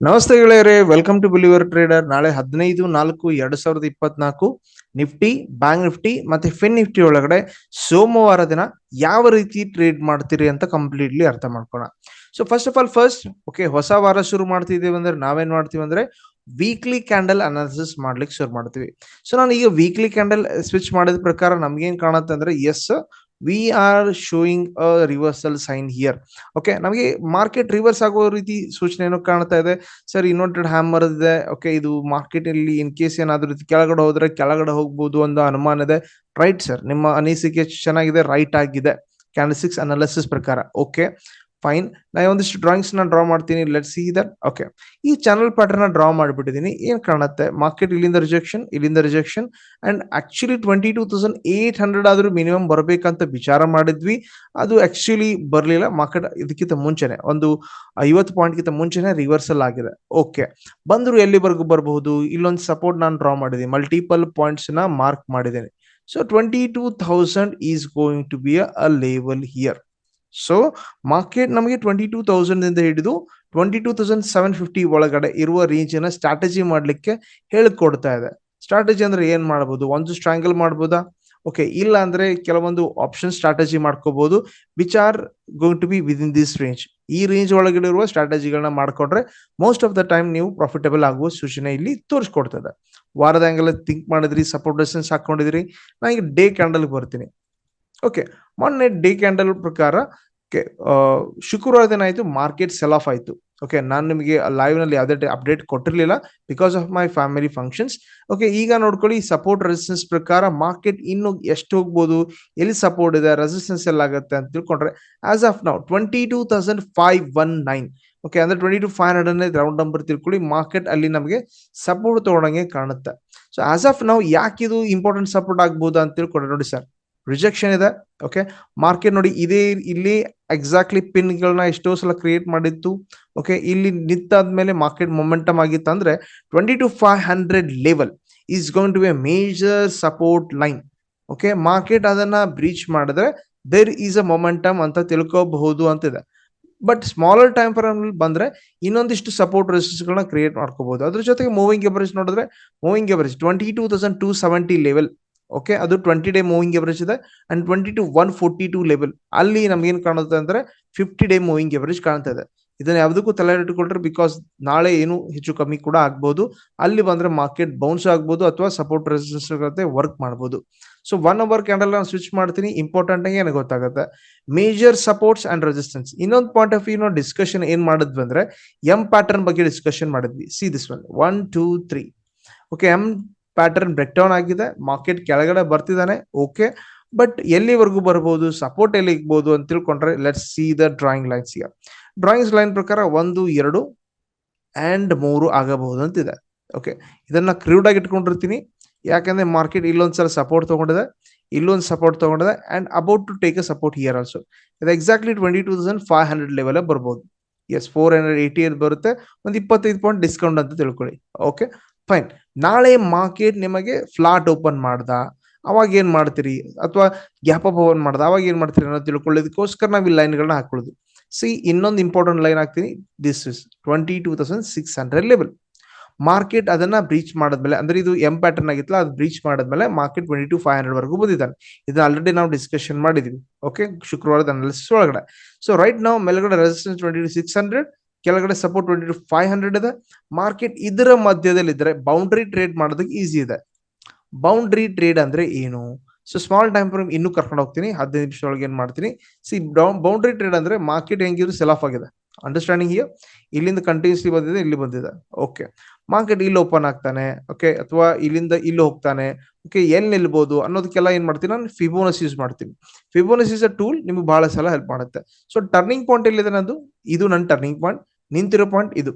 ನಮಸ್ತೆ ಗೆಳೆಯರೇ welcome to believer trader ನಾಳೆ ಹದಿನೈದು, ನಾಲ್ಕು, ಎರಡ್ ಸಾವಿರದ ಇಪ್ಪತ್ನಾಲ್ಕು ನಿಫ್ಟಿ ಬ್ಯಾಂಕ್ ನಿಫ್ಟಿ ಮತ್ತೆ ಫಿನ್ ನಿಫ್ಟಿ ಒಳಗಡೆ ಸೋಮವಾರ ದಿನ ಯಾವ ರೀತಿ ಟ್ರೇಡ್ ಮಾಡ್ತೀರಿ ಅಂತ ಕಂಪ್ಲೀಟ್ಲಿ ಅರ್ಥ ಮಾಡ್ಕೋಣ so first of all first okay ಹೊಸ ವಾರ ಶುರು ಮಾಡ್ತಿದ್ದೀವಿ ಅಂದ್ರೆ ನಾವೇನ್ ಮಾಡ್ತೀವಿ ಅಂದ್ರೆ ವೀಕ್ಲಿ ಕ್ಯಾಂಡಲ್ ಅನಾಲಿಸಿಸ್ ಮಾಡ್ಲಿಕ್ಕೆ ಶುರು ಮಾಡ್ತೀವಿ. ಸೊ ನಾನು ಈಗ ವೀಕ್ಲಿ ಕ್ಯಾಂಡಲ್ ಸ್ವಿಚ್ ಮಾಡಿದ ಪ್ರಕಾರ ನಮ್ಗೇನ್ ಕಾಣುತ್ತೆ ಅಂದ್ರೆ S V R showing a reversal sign here okay ನಮಗೆ ಮಾರ್ಕೆಟ್ ರಿವರ್ಸ್ ಆಗೋ ರೀತಿ ಸೂಚನೆ ಏನೋ ಕಾಣ್ತಾ ಇದೆ. ಸರ್ ಇನ್ವರ್ಟೆಡ್ ಹ್ಯಾಮರ್ ಇದೆ. ಓಕೆ ಇದು ಮಾರ್ಕೆಟ್ ಅಲ್ಲಿ ಇನ್ ಕೇಸ್ ಏನಾದ್ರೂ ಕೆಳಗಡೆ ಹೋದ್ರೆ ಕೆಳಗಡೆ ಹೋಗ್ಬೋದು ಅನ್ನೋ ಅನುಮಾನ ಇದೆ. ರೈಟ್ ಸರ್ ನಿಮ್ಮ ಅನಿಸಿಕೆ ಚೆನ್ನಾಗಿದೆ ರೈಟ್ ಆಗಿದೆ. ಕ್ಯಾಂಡಲ್ಸ್ಟಿಕ್ಸ್ ಅನಾಲಿಸಿಸ್ ಪ್ರಕಾರ. ಓಕೆ ಫೈನ್ ನಾ ಒಂದಿಷ್ಟು ಡ್ರಾಯಿಂಗ್ಸ್ನ ಡ್ರಾ ಮಾಡ್ತೀನಿ. ಲೆಟ್ ಸಿ ದಟ್ ಓಕೆ ಈ ಚಾನಲ್ ಪ್ಯಾಟರ್ನ್ ಡ್ರಾ ಮಾಡಿಬಿಟ್ಟಿದ್ದೀನಿ. ಏನ್ ಕಾಣುತ್ತೆ? ಮಾರ್ಕೆಟ್ ಇಲ್ಲಿಂದ ರಿಜೆಕ್ಷನ್ ಇಲ್ಲಿಂದ rejection and actually twenty two thousand eight hundred ಆದ್ರೂ ಮಿನಿಮಮ್ ಬರಬೇಕಂತ ವಿಚಾರ ಮಾಡಿದ್ವಿ. ಅದು ಆಕ್ಚುಲಿ ಬರಲಿಲ್ಲ. ಮಾರ್ಕೆಟ್ ಇದಕ್ಕಿಂತ ಮುಂಚೆನೆ, ಒಂದು ಐವತ್ತು ಪಾಯಿಂಟ್ಗಿಂತ ಮುಂಚೆನೆ ರಿವರ್ಸಲ್ ಆಗಿದೆ. ಓಕೆ ಬಂದ್ರು ಎಲ್ಲಿವರೆಗೂ ಬರಬಹುದು? ಇಲ್ಲೊಂದು ಸಪೋರ್ಟ್ ನಾನು ಡ್ರಾ ಮಾಡಿದ್ದೀನಿ. ಮಲ್ಟಿಪಲ್ ಪಾಯಿಂಟ್ಸ್ನ ಮಾರ್ಕ್ ಮಾಡಿದ್ದೇನೆ. So twenty two thousand is going to be a level here so market ನಮಗೆ ಟ್ವೆಂಟಿ ಟೂ ತೌಸಂಡ್ ಇಂದ ಹಿಡಿದು twenty two thousand seven fifty ಒಳಗಡೆ ಇರುವ ರೇಂಜ್ನ ಸ್ಟ್ರಾಟಜಿ ಮಾಡ್ಲಿಕ್ಕೆ ಹೇಳಿಕೊಡ್ತಾ ಇದೆ. ಸ್ಟ್ರಾಟಜಿ ಅಂದ್ರೆ ಏನ್ ಮಾಡಬಹುದು ಒಂದು ಸ್ಟ್ರಾಂಗಲ್ ಮಾಡ್ಬೋದಾ? ಓಕೆ ಇಲ್ಲ ಅಂದ್ರೆ ಕೆಲವೊಂದು ಆಪ್ಷನ್ ಸ್ಟ್ರಾಟಜಿ ಮಾಡ್ಕೋಬಹುದು which are going to be within this range ಈ ರೇಂಜ್ ಒಳಗಡೆ ಇರುವ ಸ್ಟ್ರಾಟಜಿಗಳನ್ನ ಮಾಡ್ಕೊಂಡ್ರೆ ಮೋಸ್ಟ್ ಆಫ್ ದ ಟೈಮ್ ನೀವು ಪ್ರಾಫಿಟಬಲ್ ಆಗುವ ಸೂಚನೆ ಇಲ್ಲಿ ತೋರಿಸ್ಕೊಡ್ತದೆ ವಾರದ ಆಂಗಲ್ ಥಿಂಕ್ ಮಾಡಿದ್ರಿ ಸಪೋರ್ಟ್ ಡಿಸ್ಟೆನ್ಸ್ ಹಾಕೊಂಡಿದ್ರಿ, ನಾ ಈಗ ಡೇ ಕ್ಯಾಂಡಲ್ ಬರ್ತೀನಿ. ಓಕೆ ಮೊನ್ನೆ ಡೇ ಕ್ಯಾಂಡಲ್ ಪ್ರಕಾರ ಶುಕ್ರವಾರ ದಿನ ಆಯಿತು ಮಾರ್ಕೆಟ್ ಸೆಲ್ ಆಫ್ ಆಯಿತು. ಓಕೆ ನಾನು ನಿಮಗೆ ಲೈವ್ನಲ್ಲಿ ಯಾವುದೇ update ಕೊಟ್ಟಿರಲಿಲ್ಲ because of my family functions okay ಈಗ ನೋಡ್ಕೊಳ್ಳಿ ಸಪೋರ್ಟ್ ರೆಸಿಸ್ಟೆನ್ಸ್ ಪ್ರಕಾರ ಮಾರ್ಕೆಟ್ ಇನ್ನು ಎಷ್ಟು ಹೋಗ್ಬೋದು, ಎಲ್ಲಿ ಸಪೋರ್ಟ್ ಇದೆ ರೆಸಿಸ್ಟೆನ್ಸ್ ಎಲ್ಲಾಗುತ್ತೆ ಅಂತ ತಿಳ್ಕೊಂಡ್ರೆ ಆಸ್ ಆಫ್ ನಾವು twenty two thousand five one nine okay ಅಂದ್ರೆ twenty two five hundred round number ತಿಳ್ಕೊಳ್ಳಿ ಮಾರ್ಕೆಟ್ ಅಲ್ಲಿ ನಮಗೆ ಸಪೋರ್ಟ್ ತಗೊಂಡಂಗೆ ಕಾಣುತ್ತೆ. ಸೊ ಆಸ್ ಆಫ್ ನಾವು ಇದು ಇಂಪಾರ್ಟೆಂಟ್ ಸಪೋರ್ಟ್ ಆಗ್ಬೋದು ಅಂತ ತಿಳ್ಕೊಂಡ್ರೆ ನೋಡಿ ಸರ್. ರಿಜೆಕ್ಷನ್ ಇದೆ ಓಕೆ ಮಾರ್ಕೆಟ್ ನೋಡಿ, ಇದೇ ಇಲ್ಲಿ ಎಕ್ಸಾಕ್ಟ್ಲಿ ಪಿನ್ ಗಳನ್ನ ಎಷ್ಟೋ ಸಲ ಕ್ರಿಯೇಟ್ ಮಾಡಿತ್ತು ಓಕೆ ಇಲ್ಲಿ ನಿಂತಾದ್ಮೇಲೆ ಮಾರ್ಕೆಟ್ ಮೊಮೆಂಟಮ್ ಆಗಿತ್ತು ಅಂದ್ರೆ twenty two five hundred level is going to be major support line okay market ಅದನ್ನ ಬ್ರೀಚ್ ಮಾಡಿದ್ರೆ ದೇರ್ ಈಸ್ ಅ ಮೊಮೆಂಟಮ್ ಅಂತ ತಿಳ್ಕೋಬಹುದು ಅಂತಿದೆ. ಬಟ್ ಸ್ಮಾಲರ್ ಟೈಮ್ ಫ್ರೇಮ್ ಬಂದ್ರೆ ಇನ್ನೊಂದಿಷ್ಟು ಸಪೋರ್ಟ್ ರೆಸಿಸ್ಟೆನ್ಸ್ ಗಳನ್ನ ಕ್ರಿಯೇಟ್ ಮಾಡ್ಕೋಬಹುದು. ಅದ್ರ ಜೊತೆಗೆ ಮೂವಿಂಗ್ ಎವರೇಜ್ ನೋಡಿದ್ರೆ moving average twenty two thousand two seventy level okay ಅದು ಟ್ವೆಂಟಿ ಡೇ ಮೂವಿಂಗ್ ಎವರೇಜ್ ಇದೆ. And twenty two one forty two level ಅಲ್ಲಿ ನಮ್ಗೆ ಏನ್ ಕಾಣುತ್ತೆ ಅಂದ್ರೆ ಫಿಫ್ಟಿ ಡೇ ಮೂವಿಂಗ್ ಎವರೇಜ್ ಕಾಣ್ತಾ ಇದೆ. ಇದನ್ನ ಯಾವುದಕ್ಕೂ ತಲೆ ಇಟ್ಕೊಳ್ರಿ ಬಿಕಾಸ್ ನಾಳೆ ಏನು ಹೆಚ್ಚು ಕಮ್ಮಿ ಕೂಡ ಆಗ್ಬಹುದು ಅಲ್ಲಿ ಬಂದ್ರೆ ಮಾರ್ಕೆಟ್ ಬೌನ್ಸ್ ಆಗ್ಬಹುದು ಅಥವಾ ಸಪೋರ್ಟ್ ರೆಸಿಸ್ಟೆನ್ಸ್ ಜೊತೆ ವರ್ಕ್ ಮಾಡ್ಬೋದು. ಸೊ ಒನ್ ಅವರ್ ಕ್ಯಾಂಡಲ್ ನಾನು ಸ್ವಿಚ್ ಮಾಡ್ತೀನಿ. ಇಂಪಾರ್ಟೆಂಟ್ ಆಗಿ ನನಗೆ ಗೊತ್ತಾಗುತ್ತೆ. ಮೇಜರ್ ಸಪೋರ್ಟ್ಸ್ ಅಂಡ್ ರೆಸಿಸ್ಟೆನ್ಸ್ ಇನ್ನೊಂದು ಪಾಯಿಂಟ್ ಆಫ್ ವ್ಯೂ ನಾವು ಡಿಸ್ಕಷನ್ ಏನ್ ಮಾಡಿದ್ವಿ ಅಂದ್ರೆ ಎಂ ಪ್ಯಾಟರ್ನ್ ಬಗ್ಗೆ ಡಿಸ್ಕಷನ್ ಮಾಡಿದ್ವಿ. See this one one two three okay M pattern break down ಆಗಿದೆ. ಮಾರ್ಕೆಟ್ ಕೆಳಗಡೆ ಬರ್ತಿದ್ದಾನೆ. ಓಕೆ ಬಟ್ ಎಲ್ಲಿವರೆಗೂ ಬರ್ಬೋದು? ಸಪೋರ್ಟ್ ಎಲ್ಲಿ ಇಗ್ಬೋದು ಅಂತ ತಿಳ್ಕೊಂಡ್ರೆ let's see the drawing lines ಈಗ ಡ್ರಾಯಿಂಗ್ಸ್ ಲೈನ್ ಪ್ರಕಾರ ಒಂದು, ಎರಡು ಆ್ಯಂಡ್ ಮೂರು ಆಗಬಹುದು ಅಂತಿದೆ. ಓಕೆ ಇದನ್ನ ಕ್ರೂಡ್ ಆಗಿ ಇಟ್ಕೊಂಡಿರ್ತೀನಿ. ಯಾಕಂದ್ರೆ ಮಾರ್ಕೆಟ್ ಇಲ್ಲೊಂದ್ಸಲ ಸಪೋರ್ಟ್ ತಗೊಂಡಿದೆ. ಇಲ್ಲೊಂದು ಸಪೋರ್ಟ್ ತಗೊಂಡಿದೆ. And about to take a support here also ಇದು exactly twenty two thousand five hundred level ಬರ್ಬೋದು. ಎಸ್ ಫೋರ್ ಹಂಡ್ರೆಡ್ ಏಯ್ಟಿ ಬರುತ್ತೆ. ಒಂದು ಇಪ್ಪತ್ತೈದು ಪಾಯಿಂಟ್ ಡಿಸ್ಕೌಂಟ್ ಅಂತ ತಿಳ್ಕೊಳ್ಳಿ. ಓಕೆ ಫೈನ್ ನಾಳೆ ಮಾರ್ಕೆಟ್ ನಿಮಗೆ ಫ್ಲಾಟ್ ಓಪನ್ ಮಾಡ್ದ. ಅವಾಗ ಏನ್ ಮಾಡ್ತೀರಿ? ಅಥವಾ ಗ್ಯಾಪ್ ಅಪ್ ಓಪನ್ ಮಾಡ್ದ. ಅವಾಗ ಏನ್ ಮಾಡ್ತೀರಿ ಅನ್ನೋದು ತಿಳ್ಕೊಳ್ಳೋದಕ್ಕೋಸ್ಕರ ನಾವು ಈ ಲೈನ್ಗಳನ್ನ ಹಾಕೊಳ್ಳೋದು. ಸಿ ಇನ್ನೊಂದು ಇಂಪಾರ್ಟೆಂಟ್ ಲೈನ್ ಹಾಕ್ತೀನಿ. This is twenty two thousand six hundred level market ಅದನ್ನ ಬ್ರೀಚ್ ಮಾಡಿದ್ಮೇಲೆ, ಅಂದ್ರೆ ಇದು ಎಂ ಪ್ಯಾಟರ್ನ್ ಆಗಿತ್ತಲ್ಲ, ಅದು ಬ್ರೀಚ್ ಮಾಡಿದ್ಮೇಲೆ market twenty two five hundred ವರೆಗೂ ಬಂದಿದ್ದಾನೆ. ಇದನ್ನ ಆಲ್ರೆಡಿ ನಾವು ಡಿಸ್ಕಷನ್ ಮಾಡಿದೀವಿ. ಓಕೆ ಶುಕ್ರವಾರದ ಅನಾಲಿಸಿಸ್ ಒಳಗಡೆ. ಸೊ ರೈಟ್ ನಾವು ಮೇಲ್ಗಡೆ resistance twenty two six hundred ಕೆಳಗಡೆ support twenty two five hundred ಇದೆ. ಮಾರ್ಕೆಟ್ ಇದರ ಮಧ್ಯದಲ್ಲಿ ಇದ್ರೆ ಬೌಂಡ್ರಿ ಟ್ರೇಡ್ ಮಾಡೋದಕ್ಕೆ ಈಸಿ ಇದೆ. ಬೌಂಡ್ರಿ ಟ್ರೇಡ್ ಅಂದ್ರೆ ಏನು? ಸೊ ಸ್ಮಾಲ್ ಟೈಮ್ ಫ್ರೇಮ್ ಇನ್ನೂ ಕರ್ಕೊಂಡು ಹೋಗ್ತೀನಿ. ಹದಿನೈದು ನಿಮಿಷದೊಳಗೆ ಏನ್ ಮಾಡ್ತೀನಿ? ಸಿ ಬೌಂಡ್ರಿ ಟ್ರೇಡ್ ಅಂದ್ರೆ ಮಾರ್ಕೆಟ್ ಹೆಂಗಿದ್ರು ಸೆಲ್ ಆಫ್ ಆಗಿದೆ. ಅಂಡರ್ಸ್ಟ್ಯಾಂಡಿಂಗ್ ಹಿಯರ್ ಇಲ್ಲಿಂದ ಕಂಟಿನ್ಯೂಸ್ಲಿ ಬಂದಿದೆ, ಇಲ್ಲಿ ಬಂದಿದೆ. ಓಕೆ ಮಾರ್ಕೆಟ್ ಇಲ್ಲಿ ಓಪನ್ ಆಗ್ತಾನೆ. ಓಕೆ ಅಥವಾ ಇಲ್ಲಿಂದ ಇಲ್ಲಿ ಹೋಗ್ತಾನೆ. ಓಕೆ ಎಲ್ಲಿ ನಿಲ್ಬೋದು ಅನ್ನೋದಕ್ಕೆಲ್ಲ ಏನ್ ಮಾಡ್ತೀನಿ ನಾನು ಫಿಬೋನಸ್ ಯೂಸ್ ಮಾಡ್ತೀನಿ. ಫಿಬೋನಸ್ ಇಸ್ ಅ ಟೂಲ್ ನಿಮ್ಗೆ ಬಹಳ ಸಲ ಹೆಲ್ಪ್ ಮಾಡುತ್ತೆ. ಸೊ ಟರ್ನಿಂಗ್ ಪಾಯಿಂಟ್ ಎಲ್ಲಿದೆ ನಂದು ಇದು ನನ್ನ ಟರ್ನಿಂಗ್ ಪಾಯಿಂಟ್ ನಿಂತಿರೋ ಪಾಯಿಂಟ್ ಇದು.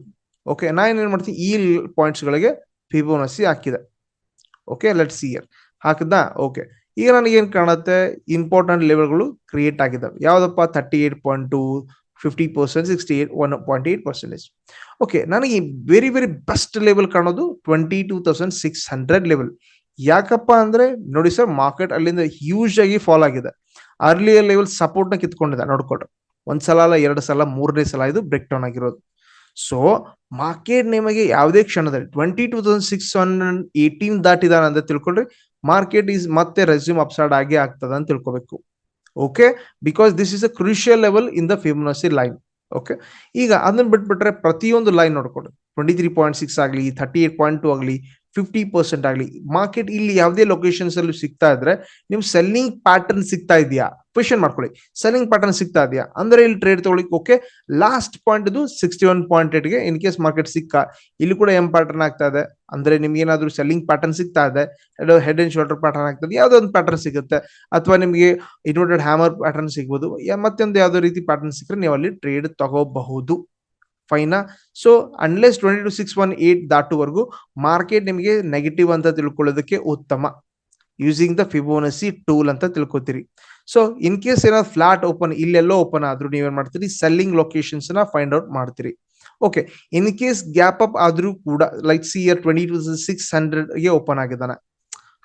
ಓಕೆ ನಾನು ಏನ್ ಮಾಡ್ತೀನಿ? ಈ ಪಾಯಿಂಟ್ಸ್ ಗಳಿಗೆ ಫಿಬೋನಸಿ ಹಾಕಿದೆ. ಓಕೆ ಲೆಟ್ ಸಿ ಇಯರ್ ಹಾಕಿದ ಓಕೆ ಈಗ ನನಗೆ ಕಾಣುತ್ತೆ? ಇಂಪಾರ್ಟೆಂಟ್ ಲೆವೆಲ್ಗಳು ಕ್ರಿಯೇಟ್ ಆಗಿದ್ದಾವೆ. ಯಾವ್ದಪ್ಪ? Thirty eight point two fifty percent sixty eight one point eight percentage okay ನನಗೆ ವೆರಿ ವೆರಿ ಬೆಸ್ಟ್ ಲೆವೆಲ್ ಕಾಣೋದು twenty two thousand six hundred level ಯಾಕಪ್ಪ ಅಂದ್ರೆ ನೋಡಿ ಸರ್ ಮಾರ್ಕೆಟ್ ಅಲ್ಲಿಂದ ಹ್ಯೂಜ್ ಆಗಿ ಫಾಲ್ ಆಗಿದೆ. ಅರ್ಲಿಯರ್ ಲೆವೆಲ್ ಸಪೋರ್ಟ್ನ ಕಿತ್ಕೊಂಡಿದೆ ನೋಡ್ಕೊಡ್ರಿ ಒಂದ್ಸಲ ಅಲ್ಲ, ಎರಡು ಸಲ, ಮೂರನೇ ಸಲ ಇದು ಬ್ರೇಕ್ ಡೌನ್ ಆಗಿರೋದು. ಸೊ ಮಾರ್ಕೆಟ್ ನಿಮಗೆ ಯಾವುದೇ ಕ್ಷಣದಲ್ಲಿ twenty two thousand six hundred eighteen ದಾಟಿದಾನ ಅಂತ ತಿಳ್ಕೊಂಡ್ರೆ ಮಾರ್ಕೆಟ್ ಈಸ್ ಮತ್ತೆ ರೆಸ್ಯೂಮ್ ಅಪ್ಸೈಡ್ ಆಗಿ ಆಗ್ತದ ಅಂತ ತಿಳ್ಕೊಬೇಕು. Okay because this is a crucial level in the Fibonacci line okay ಈಗ ಅದನ್ನ ಬಿಟ್ಬಿಟ್ರೆ ಪ್ರತಿಯೊಂದು ಲೈನ್ ನೋಡ್ಕೊಂಡು ಟ್ವೆಂಟಿ ತ್ರೀ ಪಾಯಿಂಟ್ ಸಿಕ್ಸ್ ಆಗಲಿ ಥರ್ಟಿ ಏಟ್ ಪಾಯಿಂಟ್ ಟು ಆಗಲಿ ಫಿಫ್ಟಿ ಪರ್ಸೆಂಟ್ ಆಗಲಿ. ಮಾರ್ಕೆಟ್ ಇಲ್ಲಿ ಯಾವುದೇ ಲೊಕೇಶನ್ಸ್ ಅಲ್ಲಿ ಸಿಗ್ತಾ ಇದ್ರೆ ನಿಮ್ ಸೆಲ್ಲಿಂಗ್ ಪ್ಯಾಟರ್ನ್ ಸಿಗ್ತಾ ಇದೆಯಾ? ಕ್ವೆಶನ್ ಮಾಡ್ಕೊಳ್ಳಿ. ಸೆಲ್ಲಿಂಗ್ ಪ್ಯಾಟರ್ನ್ ಸಿಗ್ತಾ ಇದೆಯಾ? ಅಂದ್ರೆ ಇಲ್ಲಿ ಟ್ರೇಡ್ ತಗೊಳ್ಳಿಕ್ಕೆ ಓಕೆ ಲಾಸ್ಟ್ ಪಾಯಿಂಟ್ ಇದು ಸಿಕ್ಸ್ಟಿ ಒನ್ ಪಾಯಿಂಟ್ ಏಟ್ಗೆ ಇನ್ ಕೇಸ್ ಮಾರ್ಕೆಟ್ ಸಿಕ್ಕ? ಇಲ್ಲಿ ಕೂಡ ಎಂ ಪ್ಯಾಟರ್ನ್ ಆಗ್ತಾ ಇದೆ. ಅಂದ್ರೆ ನಿಮ್ಗೆ ಏನಾದ್ರು ಸೆಲ್ಲಿಂಗ್ ಪ್ಯಾಟರ್ನ್ ಸಿಗ್ತಾ ಇದೆ. ಹೆಡ್ ಅಂಡ್ ಶೋಲ್ಡರ್ ಪ್ಯಾಟರ್ನ್ ಆಗ್ತದೆ ಯಾವ್ದೋ ಒಂದು ಪ್ಯಾಟರ್ನ್ ಸಿಗುತ್ತೆ. ಅಥವಾ ನಿಮಗೆ ಇನ್ವರ್ಟೆಡ್ ಹ್ಯಾಮರ್ ಪ್ಯಾಟರ್ನ್ ಸಿಗ್ಬೋದು. ಮತ್ತೊಂದು ಯಾವ್ದೋ ರೀತಿ ಪ್ಯಾಟರ್ನ್ ಸಿಕ್ಕರೆ ನೀವು ಅಲ್ಲಿ ಟ್ರೇಡ್ ತಗೋಬಹುದು. ಫೈನಾ so unless twenty two six one eight ದಾಟುವರೆಗೂ market ನಿಮಗೆ ನೆಗೆಟಿವ್ ಅಂತ ತಿಳ್ಕೊಳ್ಳೋದಕ್ಕೆ ಉತ್ತಮ. ಯೂಸಿಂಗ್ ದ ಫಿಬೋನಸಿ ಟೂಲ್ ಅಂತ ತಿಳ್ಕೊತೀರಿ. ಸೊ ಇನ್ ಕೇಸ್ ಏನಾದ್ರು ಫ್ಲಾಟ್ ಓಪನ್ ಇಲ್ಲೆಲ್ಲೋ ಓಪನ್ ಆದ್ರೂ ನೀವೇನ್ ಮಾಡ್ತೀರಿ? ಸೆಲ್ಲಿಂಗ್ ಲೊಕೇಶನ್ಸ್ನ ಫೈಂಡ್ ಔಟ್ ಮಾಡ್ತೀರಿ. Okay in case gap up ಆದ್ರೂ ಕೂಡ like see here twenty two six ಹಂಡ್ರೆಡ್ಗೆ open ಆಗಿದ್ದಾನೆ.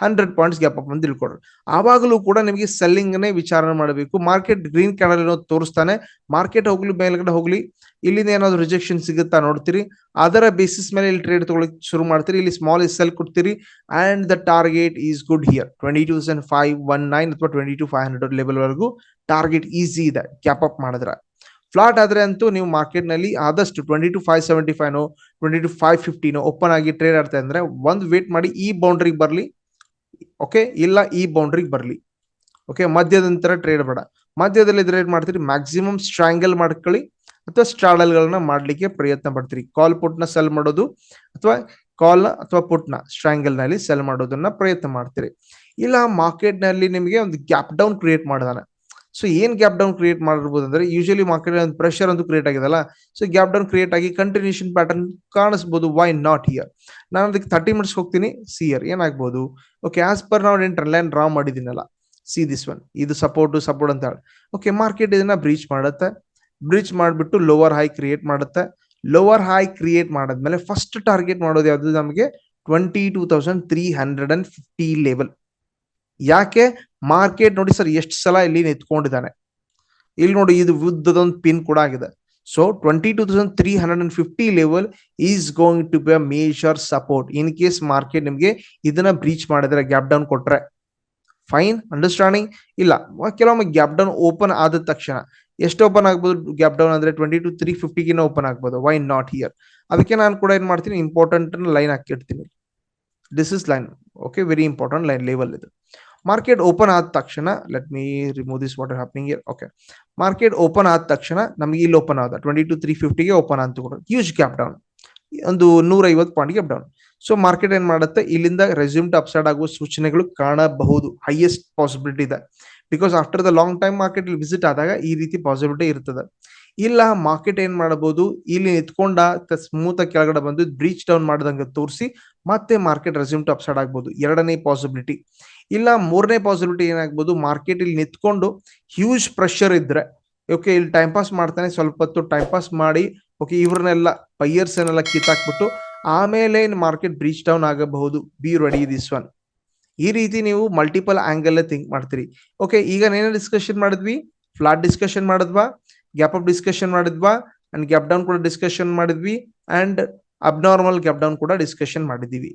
ಹಂಡ್ರೆಡ್ ಪಾಯಿಂಟ್ಸ್ ಗ್ಯಾಪ್ ಅಪ್ ಅಂತ ತಿಳ್ಕೊಡ್ರಿ. ಆವಾಗಲೂ ಕೂಡ ನಿಮಗೆ ಸೆಲ್ಲಿಂಗ್ ನೇ ವಿಚಾರಣೆ ಮಾಡಬೇಕು. ಮಾರ್ಕೆಟ್ ಗ್ರೀನ್ ಕ್ಯಾಂಡಲ್ ಏನೋ ತೋರಿಸ್ತಾನೆ. ಮಾರ್ಕೆಟ್ ಹೋಗ್ಲಿ, ಮೇಲ್ಗಡೆ ಹೋಗ್ಲಿ, ಇಲ್ಲಿಂದ ಏನಾದ್ರು ರಿಜೆಕ್ಷನ್ ಸಿಗುತ್ತಾ ನೋಡ್ತೀರಿ. ಅದರ ಬೇಸಿಸ್ ಮೇಲೆ ಇಲ್ಲಿ ಟ್ರೇಡ್ ತಗೊಳಕ್ಕೆ ಶುರು ಮಾಡ್ತೀರಿ. ಇಲ್ಲಿ ಸ್ಮಾಲ್ ಇಸ್ ಸೆಲ್ ಕೊಡ್ತೀರಿ. And the target is good here twenty two thousand five one nine ಅಥವಾ twenty two five hundred level ವರೆಗೂ ಟಾರ್ಗೆಟ್ ಈಸಿ ಇದೆ. ಕ್ಯಾಪ್ ಅಪ್ ಮಾಡಿದ್ರೆ. ಫ್ಲಾಟ್ ಆದರೆ ಅಂತೂ ನೀವು ಮಾರ್ಕೆಟ್ನಲ್ಲಿ ಆದಷ್ಟು twenty two five seventy five twenty two five ಫಿಫ್ಟಿನೋ open ಆಗಿ ಟ್ರೇಡ್ ಆಡ್ತಾ ಅಂದರೆ ಒಂದು ವೇಟ್ ಮಾಡಿ ಈ ಬೌಂಡ್ರಿಗೆ ಬರಲಿ. ಓಕೆ ಇಲ್ಲ, ಈ ಬೌಂಡ್ರಿಗೆ ಬರಲಿ. ಓಕೆ ಮಧ್ಯದಂತರ ಟ್ರೇಡ್ ಬೇಡ. ಮಧ್ಯದಲ್ಲಿ ಟ್ರೇಡ್ ಮಾಡ್ತೀರಿ? ಮ್ಯಾಕ್ಸಿಮಮ್ ಸ್ಟ್ರಾಂಗಲ್ ಮಾಡ್ಕೊಳ್ಳಿ. ಅಥವಾ ಸ್ಟ್ರಾಡಲ್ಗಳನ್ನ ಮಾಡ್ಲಿಕ್ಕೆ ಪ್ರಯತ್ನ ಪಡ್ತೀರಿ. ಕಾಲ್ ಪುಟ್ನ ಸೆಲ್ ಮಾಡೋದು ಅಥವಾ ಕಾಲ್ ಅಥವಾ ಪುಟ್ನ ಸ್ಟ್ರಾಂಗಲ್ನಲ್ಲಿ ಸೆಲ್ ಮಾಡೋದನ್ನ ಪ್ರಯತ್ನ ಮಾಡ್ತೀರಿ. ಇಲ್ಲ ಮಾರ್ಕೆಟ್ನಲ್ಲಿ ನಿಮಗೆ ಒಂದು ಗ್ಯಾಪ್ ಡೌನ್ ಕ್ರಿಯೇಟ್ ಮಾಡಿದಾನೆ. ಸೊ ಏನ್ ಗ್ಯಾಪ್ ಡೌನ್ ಕ್ರಿಯೇಟ್ ಮಾಡಿರ್ಬೋದು ಅಂದ್ರೆ ಯೂಶಲಿ ಮಾರ್ಕೆಟ್ ಒಂದು ಪ್ರೆಷರ್ ಅಂತ ಕ್ರಿಯೇಟ್ ಆಗಿದೆಲ್ಲ ಸೊ ಗ್ಯಾಪ್ ಡೌನ್ ಕ್ರಿಯೇಟ್ ಆಗಿ ಕಂಟಿನ್ಯೂಷನ್ ಪ್ಯಾಟರ್ನ್ ಕಾಣಿಸ್ಬೋದು ವೈ ನಾಟ್ ಹಿಯರ್ ನಾನು ಅದಕ್ಕೆ ತರ್ಟಿ ಮಿನಿಟ್ಸ್ ಹೋಗ್ತೀನಿ ಸಿ ಇಯರ್ ಏನಾಗ್ಬೋದು? ಓಕೆ ಆಸ್ ಪರ್ ನಾವು ಏನು ಲೈನ್ ಡ್ರಾ ಮಾಡಿದ್ದೀನಲ್ಲ ಸಿ ದಿಸ್ ಒನ್ ಇದು ಸಪೋರ್ಟ್ ಸಪೋರ್ಟ್ ಅಂತ ಹೇಳಿ. ಓಕೆ ಮಾರ್ಕೆಟ್ ಇದನ್ನ ಬ್ರೀಚ್ ಮಾಡುತ್ತೆ. ಬ್ರೀಚ್ ಮಾಡಿಬಿಟ್ಟು ಲೋವರ್ ಹೈ ಕ್ರಿಯೇಟ್ ಮಾಡುತ್ತೆ. ಲೋವರ್ ಹೈ ಕ್ರಿಯೇಟ್ ಮಾಡಿದ್ಮೇಲೆ ಫಸ್ಟ್ ಟಾರ್ಗೆಟ್ ಮಾಡೋದು ಯಾವುದು ನಮಗೆ? Twenty two thousand three hundred and fifty level ಯಾಕೆ ಮಾರ್ಕೆಟ್ ನೋಡಿ ಸರ್ ಎಷ್ಟು ಸಲ ಇಲ್ಲಿ ನಿಂತ್ಕೊಂಡಿದ್ದಾನೆ. ಇಲ್ಲಿ ನೋಡಿ ಇದು ಉದ್ದದೊಂದು ಪಿನ್ ಕೂಡ ಆಗಿದೆ. So twenty two thousand three hundred and fifty level is going to be a major support in case market ನಿಮಗೆ ಇದನ್ನ ಬ್ರೀಚ್ ಮಾಡಿದ್ರೆ ಗ್ಯಾಪ್ ಡೌನ್ ಕೊಟ್ರೆ. ಫೈನ್ ಅಂಡರ್ಸ್ಟ್ಯಾಂಡಿಂಗ್ ಇಲ್ಲ, ಕೆಲವೊಮ್ಮೆ ಗ್ಯಾಪ್ ಡೌನ್ ಓಪನ್ ಆದ ತಕ್ಷಣ. ಎಷ್ಟು ಓಪನ್ ಆಗ್ಬೋದು? ಗ್ಯಾಪ್ ಡೌನ್ ಅಂದ್ರೆ ಟ್ವೆಂಟಿ ಟು ತ್ರೀ ಫಿಫ್ಟಿಗಿನ ಓಪನ್ ಆಗ್ಬೋದು. ವೈ ನಾಟ್ ಹಿಯರ್ ಅದಕ್ಕೆ ನಾನು ಕೂಡ ಏನ್ ಮಾಡ್ತೀನಿ ಇಂಪಾರ್ಟೆಂಟ್ ಲೈನ್ ಹಾಕಿರ್ತೀನಿ. This is line okay very important line level ಇದು. ಮಾರ್ಕೆಟ್ ಓಪನ್ ಆದ ತಕ್ಷಣ let me remove this water happening here okay market open ಆದ ತಕ್ಷಣ ನಮಗೆ ಇಲ್ಲಿ ಓಪನ್ ಆದ. ಟ್ವೆಂಟಿ ಟು ತ್ರೀ ಫಿಫ್ಟಿಗೆ ಓಪನ್ ಅಂತ ಕೂಡ ಹ್ಯೂಜ್ ಕ್ಯಾಪ್ ಡೌನ್ ಒಂದು ನೂರ ಐವತ್ತು point up down so market ಏನ್ ಮಾಡುತ್ತೆ? ಇಲ್ಲಿಂದ ರೆಸ್ಯೂಮ್ ಟು ಅಪ್ಸೈಡ್ ಆಗುವ ಸೂಚನೆಗಳು ಕಾಣಬಹುದು. ಹೈಯೆಸ್ಟ್ ಪಾಸಿಬಿಲಿಟಿ ಇದೆ. Because after the long time market ಇಲ್ಲಿ ವಿಸಿಟ್ ಆದಾಗ ಈ ರೀತಿ ಪಾಸಿಬಿಲಿಟಿ ಇರ್ತದೆ. ಇಲ್ಲ ಮಾರ್ಕೆಟ್ ಏನ್ ಮಾಡಬಹುದು? ಇಲ್ಲಿ ನಿಂತ್ಕೊಂಡ ಸ್ಮೂತ್ ಕೆಳಗಡೆ ಬಂದು ಬ್ರೀಚ್ ಡೌನ್ ಮಾಡಿದಂಗೆ ತೋರಿಸಿ ಮತ್ತೆ ಮಾರ್ಕೆಟ್ ರೆಸ್ಯೂಮ್ ಟು ಅಪ್ಸೈಡ್ ಆಗ್ಬೋದು. ಎರಡನೇ ಪಾಸಿಬಿಲಿಟಿ ಇಲ್ಲ ಮೂರನೇ ಪಾಸಿಬಿಲಿಟಿ ಏನಾಗ್ಬೋದು ಮಾರ್ಕೆಟ್ ಇಲ್ಲಿ ನಿಂತ್ಕೊಂಡು ಹ್ಯೂಜ್ ಪ್ರೆಷರ್ ಇದ್ರೆ ಓಕೆ ಇಲ್ಲಿ ಟೈಮ್ ಪಾಸ್ ಮಾಡ್ತಾನೆ, ಸ್ವಲ್ಪ ಹೊತ್ತು ಟೈಮ್ ಪಾಸ್ ಮಾಡಿ ಓಕೆ ಇವ್ರನ್ನೆಲ್ಲ ಪೈಯರ್ಸ್ ಏನೆಲ್ಲ ಕಿತ್ತಾಕ್ಬಿಟ್ಟು, ಆಮೇಲೆ ಮಾರ್ಕೆಟ್ ಬ್ರೀಚ್ ಡೌನ್ ಆಗಬಹುದು. ಬಿ ರೆಡಿ ದಿಸ್ ಒನ್ ಈ ರೀತಿ ನೀವು ಮಲ್ಟಿಪಲ್ ಆಂಗಲ್ ಥಿಂಕ್ ಮಾಡ್ತೀರಿ. ಓಕೆ ಈಗ ಏನೇ ಡಿಸ್ಕಷನ್ ಮಾಡಿದ್ವಿ ಫ್ಲಾಟ್ ಡಿಸ್ಕಷನ್ ಮಾಡಿದ್ವಾ ಗ್ಯಾಪ್ ಅಪ್ ಡಿಸ್ಕಷನ್ ಮಾಡಿದ್ವಾ ಅಂಡ್ ಗ್ಯಾಪ್ ಡೌನ್ ಕೂಡ ಡಿಸ್ಕಷನ್ ಮಾಡಿದ್ವಿ ಅಂಡ್ ಅಬ್ನಾರ್ಮಲ್ ಗ್ಯಾಪ್ ಡೌನ್ ಕೂಡ ಡಿಸ್ಕಷನ್ ಮಾಡಿದೀವಿ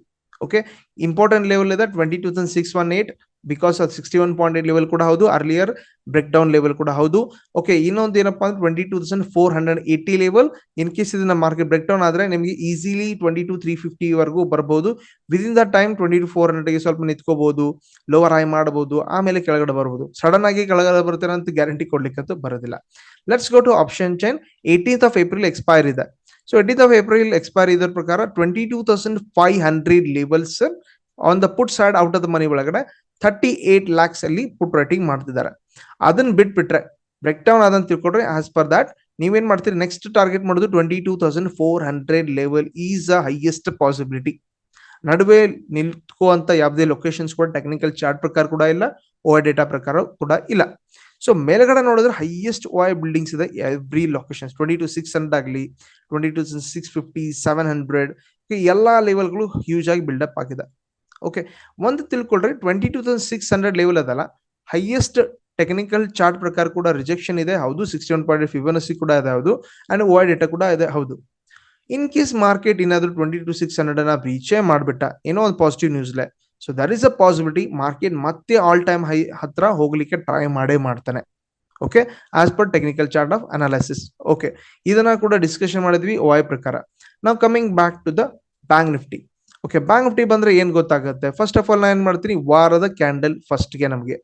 ಓಕೆ ಇಂಪಾರ್ಟೆಂಟ್ ಲೆವೆಲ್ ಇದೆ twenty two thousand six one eight because ಅದು sixty one point eight level ಕೂಡ ಹೌದು ಅರ್ಲಿಯರ್ ಬ್ರೇಕ್ ಡೌನ್ ಲೆವೆಲ್ ಕೂಡ ಹೌದು ಓಕೆ ಇನ್ನೊಂದು ಏನಪ್ಪಾ ಅಂದ್ರೆ twenty two thousand four hundred eighty level in case ಇದನ್ನ ಮಾರ್ಕೆಟ್ ಬ್ರೇಕ್ ಡೌನ್ ಆದ್ರೆ ನಿಮಗೆ easily twenty two three fifty ವರೆಗೂ ಬರಬಹುದು within the time twenty two four ಹಂಡ್ರೆಡ್ಗೆ ಸ್ವಲ್ಪ ನಿಂತ್ಕೋಬಹುದು ಲೋವರ್ ಹೈ ಮಾಡಬಹುದು ಆಮೇಲೆ ಕೆಳಗಡೆ ಬರಬಹುದು ಸಡನ್ ಆಗಿ ಕೆಳಗಡೆ ಬರ್ತಾರೆ ಅಂತ ಗ್ಯಾರಂಟಿ ಕೊಡ್ಲಿಕ್ಕಂತೂ ಬರೋದಿಲ್ಲ. Let's go to option chain eighteenth of April expire ಇದೆ. So eighteenth of April expire ಇದರ ಪ್ರಕಾರ twenty two thousand five hundred levels on the put side out of the money ಒಳಗಡೆ ಥರ್ಟಿ ಏಟ್ ಲ್ಯಾಕ್ಸ್ ಅಲ್ಲಿ ಪುಟ್ writing ಮಾಡ್ತಿದ್ದಾರೆ. ಅದನ್ನ ಬಿಟ್ಬಿಟ್ರೆ break down ಆದಂತ ತಿಳ್ಕೊಡ್ರೆ as per that ನೀವೇನ್ ಮಾಡ್ತೀರಿ ನೆಕ್ಸ್ಟ್ ಟಾರ್ಗೆಟ್ ಮಾಡೋದು twenty two thousand four hundred level is a highest possibility ನಡುವೆ ನಿಲ್ಕುವಂತ ಯಾವುದೇ ಲೊಕೇಶನ್ಸ್ ಕೂಡ ಟೆಕ್ನಿಕಲ್ ಚಾರ್ಟ್ ಪ್ರಕಾರ ಕೂಡ ಇಲ್ಲ ಓವರ್ ಡೇಟಾ ಪ್ರಕಾರ ಕೂಡ ಇಲ್ಲ. ಸೊ ಮೇಲ್ಗಡೆ ನೋಡಿದ್ರೆ ಹೈಯೆಸ್ಟ್ ವಾಯ್ ಬಿಲ್ಡಿಂಗ್ಸ್ ಇದೆ every location twenty two six hundred ಆಗಲಿ twenty two six fifty seven hundred ಎಲ್ಲ ಲೆವೆಲ್ಗಳು ಹ್ಯೂಜ್ ಆಗಿ ಬಿಲ್ಡಪ್ ಆಗಿದೆ. ಓಕೆ ಒಂದು ತಿಳ್ಕೊಳ್ರಿ twenty two thousand six hundred level ಅದಲ್ಲ ಹೈಯೆಸ್ಟ್ ಟೆಕ್ನಿಕಲ್ ಚಾರ್ಟ್ ಪ್ರಕಾರ ಕೂಡ ರಿಜೆಕ್ಷನ್ ಇದೆ, ಹೌದು ಸಿಕ್ಸ್ಟಿ ಒನ್ ಪಾಯಿಂಟ್ ಫಿಬನಸಿ ಕೂಡ ಇದೆ, ಹೌದು ಅಂಡ್ ಓ ಡೇಟಾ ಕೂಡ ಇದೆ, ಹೌದು. ಇನ್ ಕೇಸ್ ಮಾರ್ಕೆಟ್ ಏನಾದರೂ ಟ್ವೆಂಟಿ ಟು ಸಿಕ್ಸ್ ಹಂಡ್ರೆಡ್ ಅನ್ನ ರೀಚೇ ಮಾಡಿಬಿಟ್ಟ, ಏನೋ ಒಂದು positive ನ್ಯೂಸ್ಲೆ so there is a possibility market ಮತ್ತೆ ಆಲ್ ಟೈಮ್ ಹೈ ಹತ್ರ ಹೋಗ್ಲಿಕ್ಕೆ ಟ್ರೈ ಮಾಡೇ ಮಾಡ್ತಾನೆ. Okay as per technical chart of analysis okay ಇದನ್ನ ಕೂಡ ಡಿಸ್ಕಷನ್ ಮಾಡಿದ್ವಿ ವಾಯ್ ಪ್ರಕಾರ. ನಾವು coming back to the bank Nifty okay bank Nifty ಬಂದ್ರೆ ಏನ್ ಗೊತ್ತಾಗುತ್ತೆ? ಫಸ್ಟ್ ಆಫ್ ಆಲ್ ನಾ ಏನ್ ಮಾಡ್ತೀನಿ? ವಾರದ ಕ್ಯಾಂಡಲ್ ಫಸ್ಟ್ಗೆ ನಮಗೆ.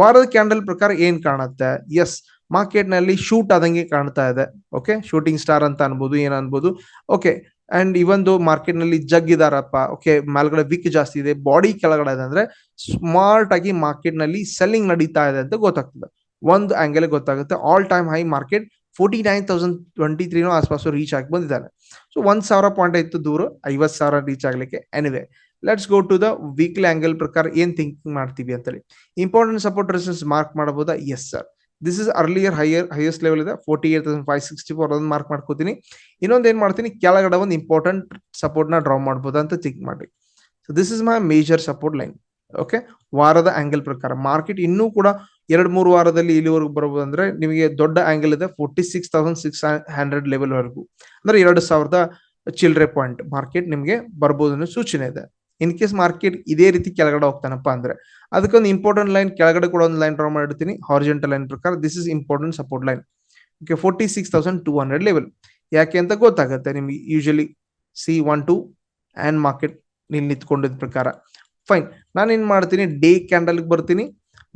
ವಾರದ ಕ್ಯಾಂಡಲ್ ಪ್ರಕಾರ ಏನ್ ಕಾಣುತ್ತೆ? ಎಸ್ ಮಾರ್ಕೆಟ್ನಲ್ಲಿ ಶೂಟ್ ಆದಂಗೆ ಕಾಣ್ತಾ ಇದೆ. ಓಕೆ ಶೂಟಿಂಗ್ ಸ್ಟಾರ್ ಅಂತ ಅನ್ಬೋದು, ಏನ್ ಅನ್ಬೋದು? ಓಕೆ ಅಂಡ್ ಇವೊಂದು ಮಾರ್ಕೆಟ್ನಲ್ಲಿ ಜಗ್ ಇದಾರಪ್ಪ ಓಕೆ ಮೇಲ್ಗಡೆ ವಿಕ್ ಜಾಸ್ತಿ ಇದೆ ಬಾಡಿ ಕೆಳಗಡೆ ಇದೆ ಅಂದ್ರೆ ಸ್ಮಾರ್ಟ್ ಆಗಿ ಮಾರ್ಕೆಟ್ನಲ್ಲಿ ಸೆಲ್ಲಿಂಗ್ ನಡೀತಾ ಇದೆ ಅಂತ ಗೊತ್ತಾಗ್ತದೆ. ಒಂದು ಆಂಗಲ್ ಗೊತ್ತಾಗುತ್ತೆ. All time high market forty nine thousand twenty ತ್ರೀನೋ ಆಸ್ಪಾಸು ರೀಚ್ ಆಗಿ ಬಂದಿದ್ದಾನೆ. ಸೊ ಒಂದ್ ಸಾವಿರ ಪಾಯಿಂಟ್ ಇತ್ತು ದೂರ ಐವತ್ ಸಾವಿರ ರೀಚ್ ಆಗ್ಲಿಕ್ಕೆ. Anyway let's go to the weekly angle ಪ್ರಕಾರ ಏನ್ ಥಿಂಕಿಂಗ್ ಮಾಡ್ತೀವಿ ಅಂತೇಳಿ. ಇಂಪಾರ್ಟೆಂಟ್ ಸಪೋರ್ಟ್ ರೆಸಿಸ್ಟೆನ್ಸ್ ಮಾರ್ಕ್ ಮಾಡಬಹುದಾ? Yes sir this is earlier higher highest level ಇದೆ. Forty eight thousand five sixty four ಅದನ್ನ ಮಾರ್ಕ್ ಮಾಡ್ಕೋತೀನಿ ಇನ್ನೊಂದು ಏನು ಮಾಡ್ತೀನಿ? ಕೆಳಗಡೆ ಒಂದು ಇಂಪಾರ್ಟೆಂಟ್ ಸಪೋರ್ಟ್ನ ಡ್ರಾ ಮಾಡ್ಬೋದು ಅಂತ ಥಿಂಕ್ ಮಾಡಿ so this is my major support line okay ವಾರದ ಆಂಗಲ್ ಪ್ರಕಾರ. ಮಾರ್ಕೆಟ್ ಇನ್ನೂ ಕೂಡ ಎರಡು, ಮೂರು ವಾರದಲ್ಲಿ ಇಲ್ಲಿವರೆಗೂ ಬರಬಹುದು ಅಂದ್ರೆ ನಿಮಗೆ ದೊಡ್ಡ ಆಂಗಲ್ ಇದೆ. Forty six thousand six hundred level ವರೆಗೂ. ಅಂದ್ರೆ ಎರಡು ಸಾವಿರದ ಚಿಲ್ಡ್ರೆ ಪಾಯಿಂಟ್ ಮಾರ್ಕೆಟ್ ನಿಮಗೆ ಬರ್ಬೋದು ಅನ್ನೋ ಸೂಚನೆ ಇದೆ. ಇನ್ ಕೇಸ್ ಮಾರ್ಕೆಟ್ ಇದೇ ರೀತಿ ಕೆಳಗಡೆ ಹೋಗ್ತಾನಪ್ಪ ಅಂದ್ರೆ, ಅದಕ್ಕೊಂದು ಇಂಪಾರ್ಟೆಂಟ್ ಲೈನ್ ಕೆಳಗಡೆ ಕೂಡ ಒಂದು ಲೈನ್ ಡ್ರಾ ಮಾಡಿರ್ತೀನಿ. ಹಾರ್ಜೆಂಟಲ್ ಲೈನ್ ಪ್ರಕಾರ this is important support line okay forty six thousand two hundred level ಯಾಕೆ ಅಂತ ಗೊತ್ತಾಗುತ್ತೆ ನಿಮ್ಗೆ? Usually see one two and market ನಿಲ್ ನಿಂತ್ಕೊಂಡಿದ್ದ ಪ್ರಕಾರ. ಫೈನ್ ನಾನು ಏನು ಮಾಡ್ತೀನಿ? ಡೇ ಕ್ಯಾಂಡಲ್ಗೆ ಬರ್ತೀನಿ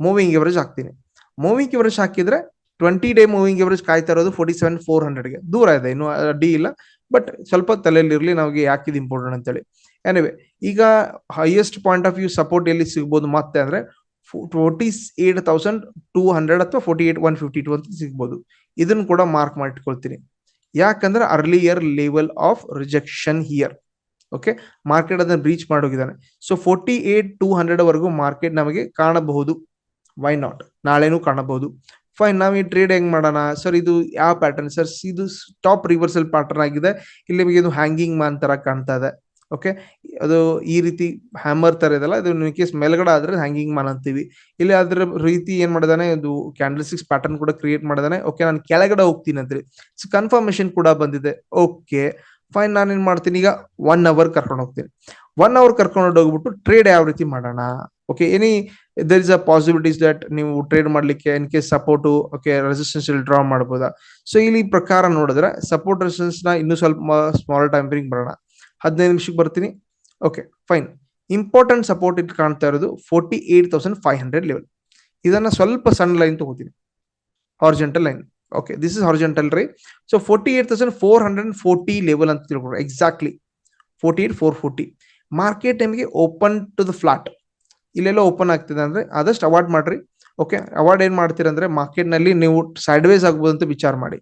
ಮೂವಿಂಗ್ ಎವರೇಜ್ ಹಾಕ್ತೀನಿ. ಮೂವಿಂಗ್ ಎವರೇಜ್ ಹಾಕಿದ್ರೆ ಟ್ವೆಂಟಿ ಡೇ ಮೂವಿಂಗ್ ಎವರೇಜ್ ಕಾಯ್ತಾ ಇರೋದು ಫೋರ್ಟಿ ಸೆವೆನ್ ಫೋರ್ ಹಂಡ್ರೆಡ್ಗೆ ದೂರ ಇದೆ, ಇನ್ನು ಡಿ ಇಲ್ಲ. ಬಟ್ ಸ್ವಲ್ಪ ತಲೆಯಲ್ಲಿರಲಿ ನಮಗೆ ಯಾಕಿದ್ ಇಂಪಾರ್ಟೆಂಟ್ ಅಂತೇಳಿ. ಎನಿವೆ ಈಗ highest point of view support ಎಲ್ಲಿ ಸಿಗ್ಬೋದು ಮತ್ತೆ ಅಂದ್ರೆ forty eight thousand two hundred ಅಥವಾ forty eight one fifty two ಅಂತ ಸಿಗ್ಬೋದು. ಇದನ್ನು ಕೂಡ ಮಾರ್ಕ್ ಮಾಡಿಟ್ಕೊಳ್ತೀನಿ. ಯಾಕಂದ್ರೆ earlier level of rejection here okay market ಅದನ್ನ breach ಮಾಡೋಗಿದ್ದಾನೆ. So forty eight two hundred ವರೆಗೂ ಮಾರ್ಕೆಟ್ ನಮಗೆ ಕಾಣಬಹುದು. ವೈ ನಾಟ್ ನಾಳೆನೂ ಕಾಣಬಹುದು. ಫೈನ್ ನಾವು ಈ ಟ್ರೇಡ್ ಹೆಂಗ್ ಮಾಡೋಣ? ಸರ್ ಇದು ಯಾವ ಪ್ಯಾಟರ್ನ್ ಸರ್ ಇದು ಟಾಪ್ ರಿವರ್ಸಲ್ ಪ್ಯಾಟರ್ನ್ ಆಗಿದೆ. ಇಲ್ಲಿ ನಿಮಗೆ ಇದು ಹ್ಯಾಂಗಿಂಗ್ ಮಾನ್ ತರ ಕಾಣ್ತಾ ಇದೆ. ಓಕೆ ಅದು ಈ ರೀತಿ ಹ್ಯಾಮರ್ ತರ ಇದೆಲ್ಲ ಇದು ಇನ್ ಕೇಸ್ ಮೇಲ್ಗಡೆ ಆದ್ರೆ ಹ್ಯಾಂಗಿಂಗ್ ಮ್ಯಾನ್ ಅಂತೀವಿ. ಇಲ್ಲಿ ಅದ್ರ ರೀತಿ ಏನ್ ಮಾಡಿದಾನೆ ಇದು ಕ್ಯಾಂಡಲ್ ಸಿಕ್ಸ್ ಪ್ಯಾಟರ್ನ್ ಕೂಡ ಕ್ರಿಯೇಟ್ ಮಾಡಿದಾನೆ. ಓಕೆ ನಾನು ಕೆಳಗಡೆ ಹೋಗ್ತೀನಿ ಅಂತೇಳಿ ಸೊ ಕನ್ಫರ್ಮೇಶನ್ ಕೂಡ ಬಂದಿದೆ. ಓಕೆ ಫೈನ್ ನಾನು ಏನ್ ಮಾಡ್ತೀನಿ ಈಗ ಒನ್ ಅವರ್ ಕರ್ಕೊಂಡು ಹೋಗ್ತೀನಿ. ಒನ್ ಅವರ್ ಕರ್ಕೊಂಡು ಹೋಗ್ಬಿಟ್ಟು ಟ್ರೇಡ್ ಯಾವ ರೀತಿ ಮಾಡೋಣ? Okay any there is a possibilities that ನೀವು ಟ್ರೇಡ್ ಮಾಡ್ಲಿಕ್ಕೆ in case support okay resistance draw ಮಾಡ್ಬೋದಾ? ಸೊ ಇಲ್ಲಿ ಪ್ರಕಾರ ನೋಡಿದ್ರೆ ಸಪೋರ್ಟ್ ರೆಸಿಸ್ಟೆನ್ಸ್ನ ಇನ್ನೂ ಸ್ವಲ್ಪ ಸ್ಮಾಲ್ ಟೈಮ್ ಬರೋಣ. ಹದಿನೈದು ನಿಮಿಷಕ್ಕೆ ಬರ್ತೀನಿ. ಓಕೆ ಫೈನ್ ಇಂಪಾರ್ಟೆಂಟ್ ಸಪೋರ್ಟ್ ಇಲ್ಲಿ ಕಾಣ್ತಾ ಇರೋದು forty eight thousand five hundred level ಇದನ್ನ ಸ್ವಲ್ಪ ಸಣ್ಣ ಲೈನ್ ತಗೋತೀನಿ. Horizontal line okay this is horizontal ರೀ so forty eight thousand four hundred forty level ಅಂತ ತಿಳ್ಕೊಡ್ರಿ exactly forty eight four forty market ನಿಮಗೆ ಓಪನ್ ಟು ದ ಫ್ಲಾಟ್ ಇಲ್ಲೆಲ್ಲ open ಆಗ್ತಿದೆ ಅಂದ್ರೆ ಆದಷ್ಟು ಅವಾರ್ಡ್ ಮಾಡ್ರಿ. ಓಕೆ ಅವಾರ್ಡ್ ಏನ್ ಮಾಡ್ತೀರ ಅಂದ್ರೆ ಮಾರ್ಕೆಟ್ನಲ್ಲಿ ನೀವು ಸೈಡ್ ವೇಸ್ ಆಗ್ಬೋದು ಅಂತ ವಿಚಾರ ಮಾಡಿ.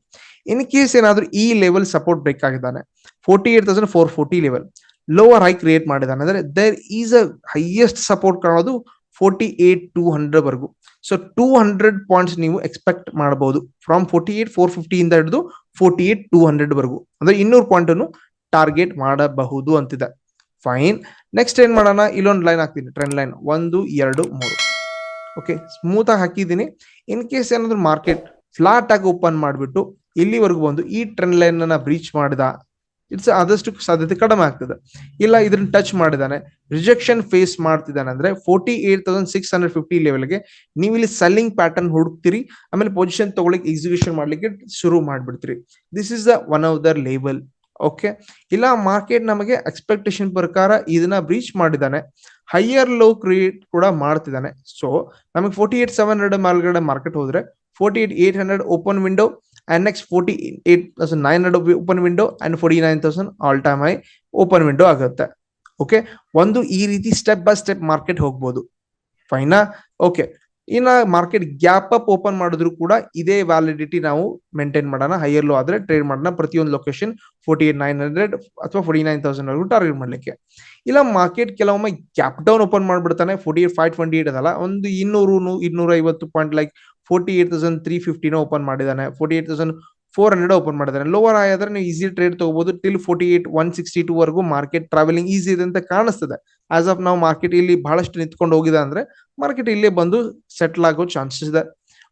ಇನ್ ಕೇಸ್ ಏನಾದ್ರೂ ಈ level support ಬೇಕಾಗಿದ್ದಾನೆ forty eight thousand four forty level lower high create ಮಾಡಿದ್ದಾನೆ ಅಂದ್ರೆ there is a highest support ಕಾಣೋದು ಫೋರ್ಟಿ ಏಟ್ ಟೂ ಹಂಡ್ರೆಡ್ ವರೆಗೂ. ಸೊ ಟೂ ಹಂಡ್ರೆಡ್ ಪಾಯಿಂಟ್ಸ್ ನೀವು ಎಕ್ಸ್ಪೆಕ್ಟ್ ಮಾಡಬಹುದು. From forty eight four fifty ಇಂದ ಹಿಡಿದು ಫೋರ್ಟಿ ಏಟ್ ಟೂ ಹಂಡ್ರೆಡ್ ವರೆಗೂ. ಅಂದ್ರೆ ಇನ್ನೂರು ಪಾಯಿಂಟ್ ಅನ್ನು ಟಾರ್ಗೆಟ್ ಮಾಡಬಹುದು ಅಂತಿದೆ. ಫೈನ್ ನೆಕ್ಸ್ಟ್ ಏನ್ ಮಾಡೋಣ? ಇಲ್ಲೊಂದು ಲೈನ್ ಹಾಕ್ತೀನಿ. ಟ್ರೆಂಡ್ ಲೈನ್ ಒಂದು, ಎರಡು, ಮೂರು. ಓಕೆ ಸ್ಮೂತ್ ಆಗಿ ಹಾಕಿದ್ದೀನಿ. ಇನ್ ಕೇಸ್ ಏನಾದ್ರು ಮಾರ್ಕೆಟ್ ಫ್ಲಾಟ್ ಆಗಿ ಓಪನ್ ಮಾಡಿಬಿಟ್ಟು ಇಲ್ಲಿವರೆಗೂ ಬಂದು ಈ ಟ್ರೆಂಡ್ ಲೈನ್ ಅನ್ನ ಬ್ರೀಚ್ ಮಾಡಿದ ಇಟ್ಸ್ ಆದಷ್ಟು ಸಾಧ್ಯತೆ ಕಡಿಮೆ ಆಗ್ತದೆ. ಇಲ್ಲ ಇದನ್ನ ಟಚ್ ಮಾಡಿದಾನೆ. ರಿಜೆಕ್ಷನ್ ಫೇಸ್ ಮಾಡ್ತಿದ್ದಾನೆ ಅಂದ್ರೆ forty eight thousand six hundred fifty ಲೆವೆಲ್ಗೆ ನೀವು ಇಲ್ಲಿ ಸೆಲ್ಲಿಂಗ್ ಪ್ಯಾಟರ್ನ್ ಹುಡುಕ್ತೀರಿ, ಆಮೇಲೆ ಪೊಸಿಷನ್ ತಗೊಳ್ಳಿಕ್ಕೆ ಎಕ್ಸಿಕ್ಯೂಷನ್ ಮಾಡ್ಲಿಕ್ಕೆ ಶುರು ಮಾಡ್ಬಿಡ್ತೀರಿ. This is the one of their label okay ಇಲ್ಲ ಮಾರ್ಕೆಟ್ ನಮಗೆ ಎಕ್ಸ್ಪೆಕ್ಟೇಷನ್ ಪ್ರಕಾರ ಇದನ್ನ ಬ್ರೀಚ್ ಮಾಡಿದಾನೆ. ಹೈಯರ್ ಲೋ ಕ್ರಿಯೇಟ್ ಕೂಡ ಮಾಡ್ತಿದ್ದಾನೆ ಸೊ ನಮಗೆ ಫೋರ್ಟಿ ಏಟ್ ಸೆವೆನ್ ಹಂಡ್ರೆಡ್ ಮೇಲ್ಗಡೆ ಮಾರ್ಕೆಟ್ ಹೋದ್ರೆ forty eight eight hundred open window thousand nine hundred open window and forty nine thousand all time high open window ಆಗುತ್ತೆ. Okay ಒಂದು ಈ ರೀತಿ ಸ್ಟೆಪ್ ಬೈ ಸ್ಟೆಪ್ ಮಾರ್ಕೆಟ್ ಹೋಗ್ಬೋದು. ಫೈನಾ okay ಇನ್ನ market gap up open ಮಾಡಿದ್ರು ಕೂಡ ಇದೇ ವ್ಯಾಲಿಡಿಟಿ ನಾವು ಮೇಂಟೈನ್ ಮಾಡೋಣ. ಹೈಯರ್ ಲೋ ಆದ್ರೆ ಟ್ರೇಡ್ ಮಾಡೋಣ. ಪ್ರತಿಯೊಂದು location forty eight nine hundred ಅಥವಾ ಫೋರ್ಟಿ ನೈನ್ ತೌಸಂಡ್ ವರೆಗೂ ಟಾರ್ಗೆಟ್ ಮಾಡ್ಲಿಕ್ಕೆ. ಇಲ್ಲ ಮಾರ್ಕೆಟ್ ಕೆಲವೊಮ್ಮೆ gap down open ಮಾಡ್ಬಿಡ್ತಾನೆ. Forty eight five twenty eight ಅದಲ್ಲ. ಒಂದು ಇನ್ನೂರು ಇನ್ನೂರ ಐವತ್ತು point like forty eight thousand three ಫಿಫ್ಟಿನ open ಮಾಡಿದ್ದಾನೆ. Forty eight thousand four hundred open ಮಾಡಿದ್ದಾರೆ ಲೋವರ್ ಆದ್ರೆ ನೀವು ಈಸಿ ಟ್ರೇಡ್ ತಗೋಬಹುದು till forty eight one sixty two ವರೆಗೂ ಮಾರ್ಕೆಟ್ ಟ್ರಾವೆಲಿಂಗ್ ಈಸಿ ಇದೆ ಅಂತ ಕಾಣಿಸ್ತದೆ. ಆಸ್ ಆಫ್ ನಾವು ಮಾರ್ಕೆಟ್ ಇಲ್ಲಿ ಬಹಳಷ್ಟು ನಿಂತ್ಕೊಂಡು ಹೋಗಿದೆ ಅಂದ್ರೆ ಮಾರ್ಕೆಟ್ ಇಲ್ಲೇ ಬಂದು ಸೆಟ್ಲ್ ಆಗೋ ಚಾನ್ಸಸ್ ಇದೆ.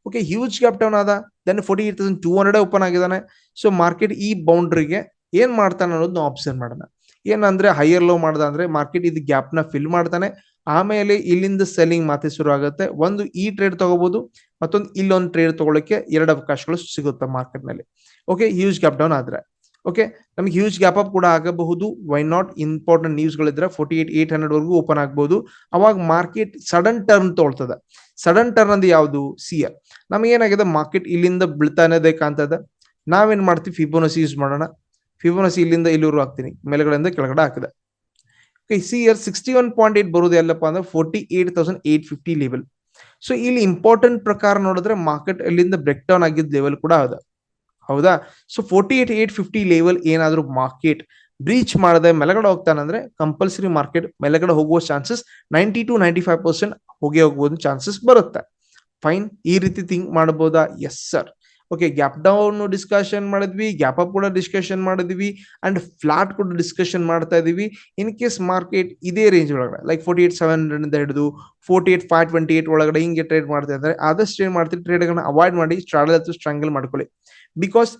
ಓಕೆ ಹ್ಯೂಜ್ ಗ್ಯಾಪ್ ಡೌನ್ ಆದ then forty eight thousand two hundred open ಆಗಿದ್ದಾನೆ. ಸೊ ಮಾರ್ಕೆಟ್ ಈ ಬೌಂಡ್ರಿಗೆ ಏನ್ ಮಾಡ್ತಾನೆ ಅನ್ನೋದು ನಾವು ಅಬ್ಸರ್ವ್ ಮಾಡೋಣ. ಏನಂದ್ರೆ ಹೈಯರ್ ಲೋ ಮಾಡ್ದ ಅಂದ್ರೆ ಮಾರ್ಕೆಟ್ ಇದು ಗ್ಯಾಪ್ನ ಫಿಲ್ ಮಾಡ್ತಾನೆ. ಆಮೇಲೆ ಇಲ್ಲಿಂದ ಸೆಲ್ಲಿಂಗ್ ಮಾತೆ ಶುರು ಆಗುತ್ತೆ. ಒಂದು ಈ ಟ್ರೇಡ್ ತಗೋಬಹುದು ಮತ್ತೊಂದು ಇಲ್ಲೊಂದು ಟ್ರೇಡ್ ತಗೊಳಕ್ಕೆ ಎರಡು ಅವಕಾಶಗಳು ಸಿಗುತ್ತೆ ಮಾರ್ಕೆಟ್ನಲ್ಲಿ. ಓಕೆ ಹ್ಯೂಜ್ ಗ್ಯಾಪ್ ಡೌನ್ ಆದ್ರೆ. ಓಕೆ ನಮ್ಗೆ ಹ್ಯೂಜ್ ಗ್ಯಾಪ್ ಅಪ್ ಕೂಡ ಆಗಬಹುದು. ವೈ ನಾಟ್ ಇಂಪಾರ್ಟೆಂಟ್ ನ್ಯೂಸ್ ಗಳಿದ್ರೆ ಫೋರ್ಟಿ ಏಟ್ ಏಟ್ ಹಂಡ್ರೆಡ್ ವರೆಗೂ ಓಪನ್ ಆಗಬಹುದು ಅವಾಗ ಮಾರ್ಕೆಟ್ ಸಡನ್ ಟರ್ನ್ ತೊಗೊಳ್ತದೆ. ಸಡನ್ ಟರ್ನ್ ಅಂದ್ರೆ ಯಾವುದು? ಸಿಯರ್ ನಮ್ಗೆ ಏನಾಗಿದೆ? ಮಾರ್ಕೆಟ್ ಇಲ್ಲಿಂದ ಬೀಳ್ತಾನೆ ಕಾಣ್ತದೆ ನಾವೇನ್ ಮಾಡ್ತೀವಿ? ಫಿಬೋನಸ್ ಯೂಸ್ ಮಾಡೋಣ. ಫಿಬೋನಸಿ ಇಲ್ಲಿಂದ ಇಲ್ಲಿವರು ಹಾಕ್ತೀನಿ. ಮೇಲೆಗಡೆಯಿಂದ ಕೆಳಗಡೆ ಹಾಕಿದೆ. Okay see here sixty one point eight ಬರೋದು ಎಲ್ಲಪ್ಪ ಅಂದ್ರೆ forty eight thousand eight fifty level so ಇಲ್ಲಿ ಇಂಪಾರ್ಟೆಂಟ್ ಪ್ರಕಾರ ನೋಡಿದ್ರೆ ಮಾರ್ಕೆಟ್ ಅಲ್ಲಿಂದ ಬ್ರೇಕ್ ಡೌನ್ ಆಗಿದ್ದ ಲೆವೆಲ್ ಕೂಡ ಅದ ಹೌದಾ? So forty eight eight fifty level ಏನಾದರೂ ಮಾರ್ಕೆಟ್ ಬ್ರೀಚ್ ಮಾಡದೆ ಮೆಲಗಡೆ ಹೋಗ್ತಾನಂದ್ರೆ ಕಂಪಲ್ಸರಿ ಮಾರ್ಕೆಟ್ ಮೆಲಗಡೆ ಹೋಗುವ chances ninety two ninety five percent ಹೋಗಿ ಹೋಗ್ಬೋದು ಚಾನ್ಸಸ್ ಬರುತ್ತೆ. ಫೈನ್ ಈ ರೀತಿ ಥಿಂಕ್ ಮಾಡಬಹುದಾ yes sir okay gap down discussion ಮಾಡಿದ್ವಿ ಗ್ಯಾಪ್ ಅಪ್ ಕೂಡ ಡಿಸ್ಕಷನ್ ಮಾಡಿದ್ವಿ ಅಂಡ್ ಫ್ಲಾಟ್ ಕೂಡ ಡಿಸ್ಕಷನ್ ಮಾಡ್ತಾ ಇದೀವಿ. ಇನ್ ಕೇಸ್ ಮಾರ್ಕೆಟ್ ಇದೇ ರೇಂಜ್ ಒಳಗಡೆ like forty eight seven hundred ಇಂದ ಹಿಡಿದು forty eight five twenty eight ಒಳಗಡೆ ಹಿಂಗೆ ಟ್ರೇಡ್ ಮಾಡ್ತಾ ಇದ್ದಾರೆ. ಆದಷ್ಟು ಏನ್ ಮಾಡ್ತೀವಿ ಟ್ರೇಡ್ಗಳನ್ನ ಅವಾಯ್ಡ್ ಮಾಡಿ ಅಥವಾ ಸ್ಟ್ರಾಂಗಲ್ ಮಾಡ್ಕೊಳ್ಳಿ. ಬಿಕಾಸ್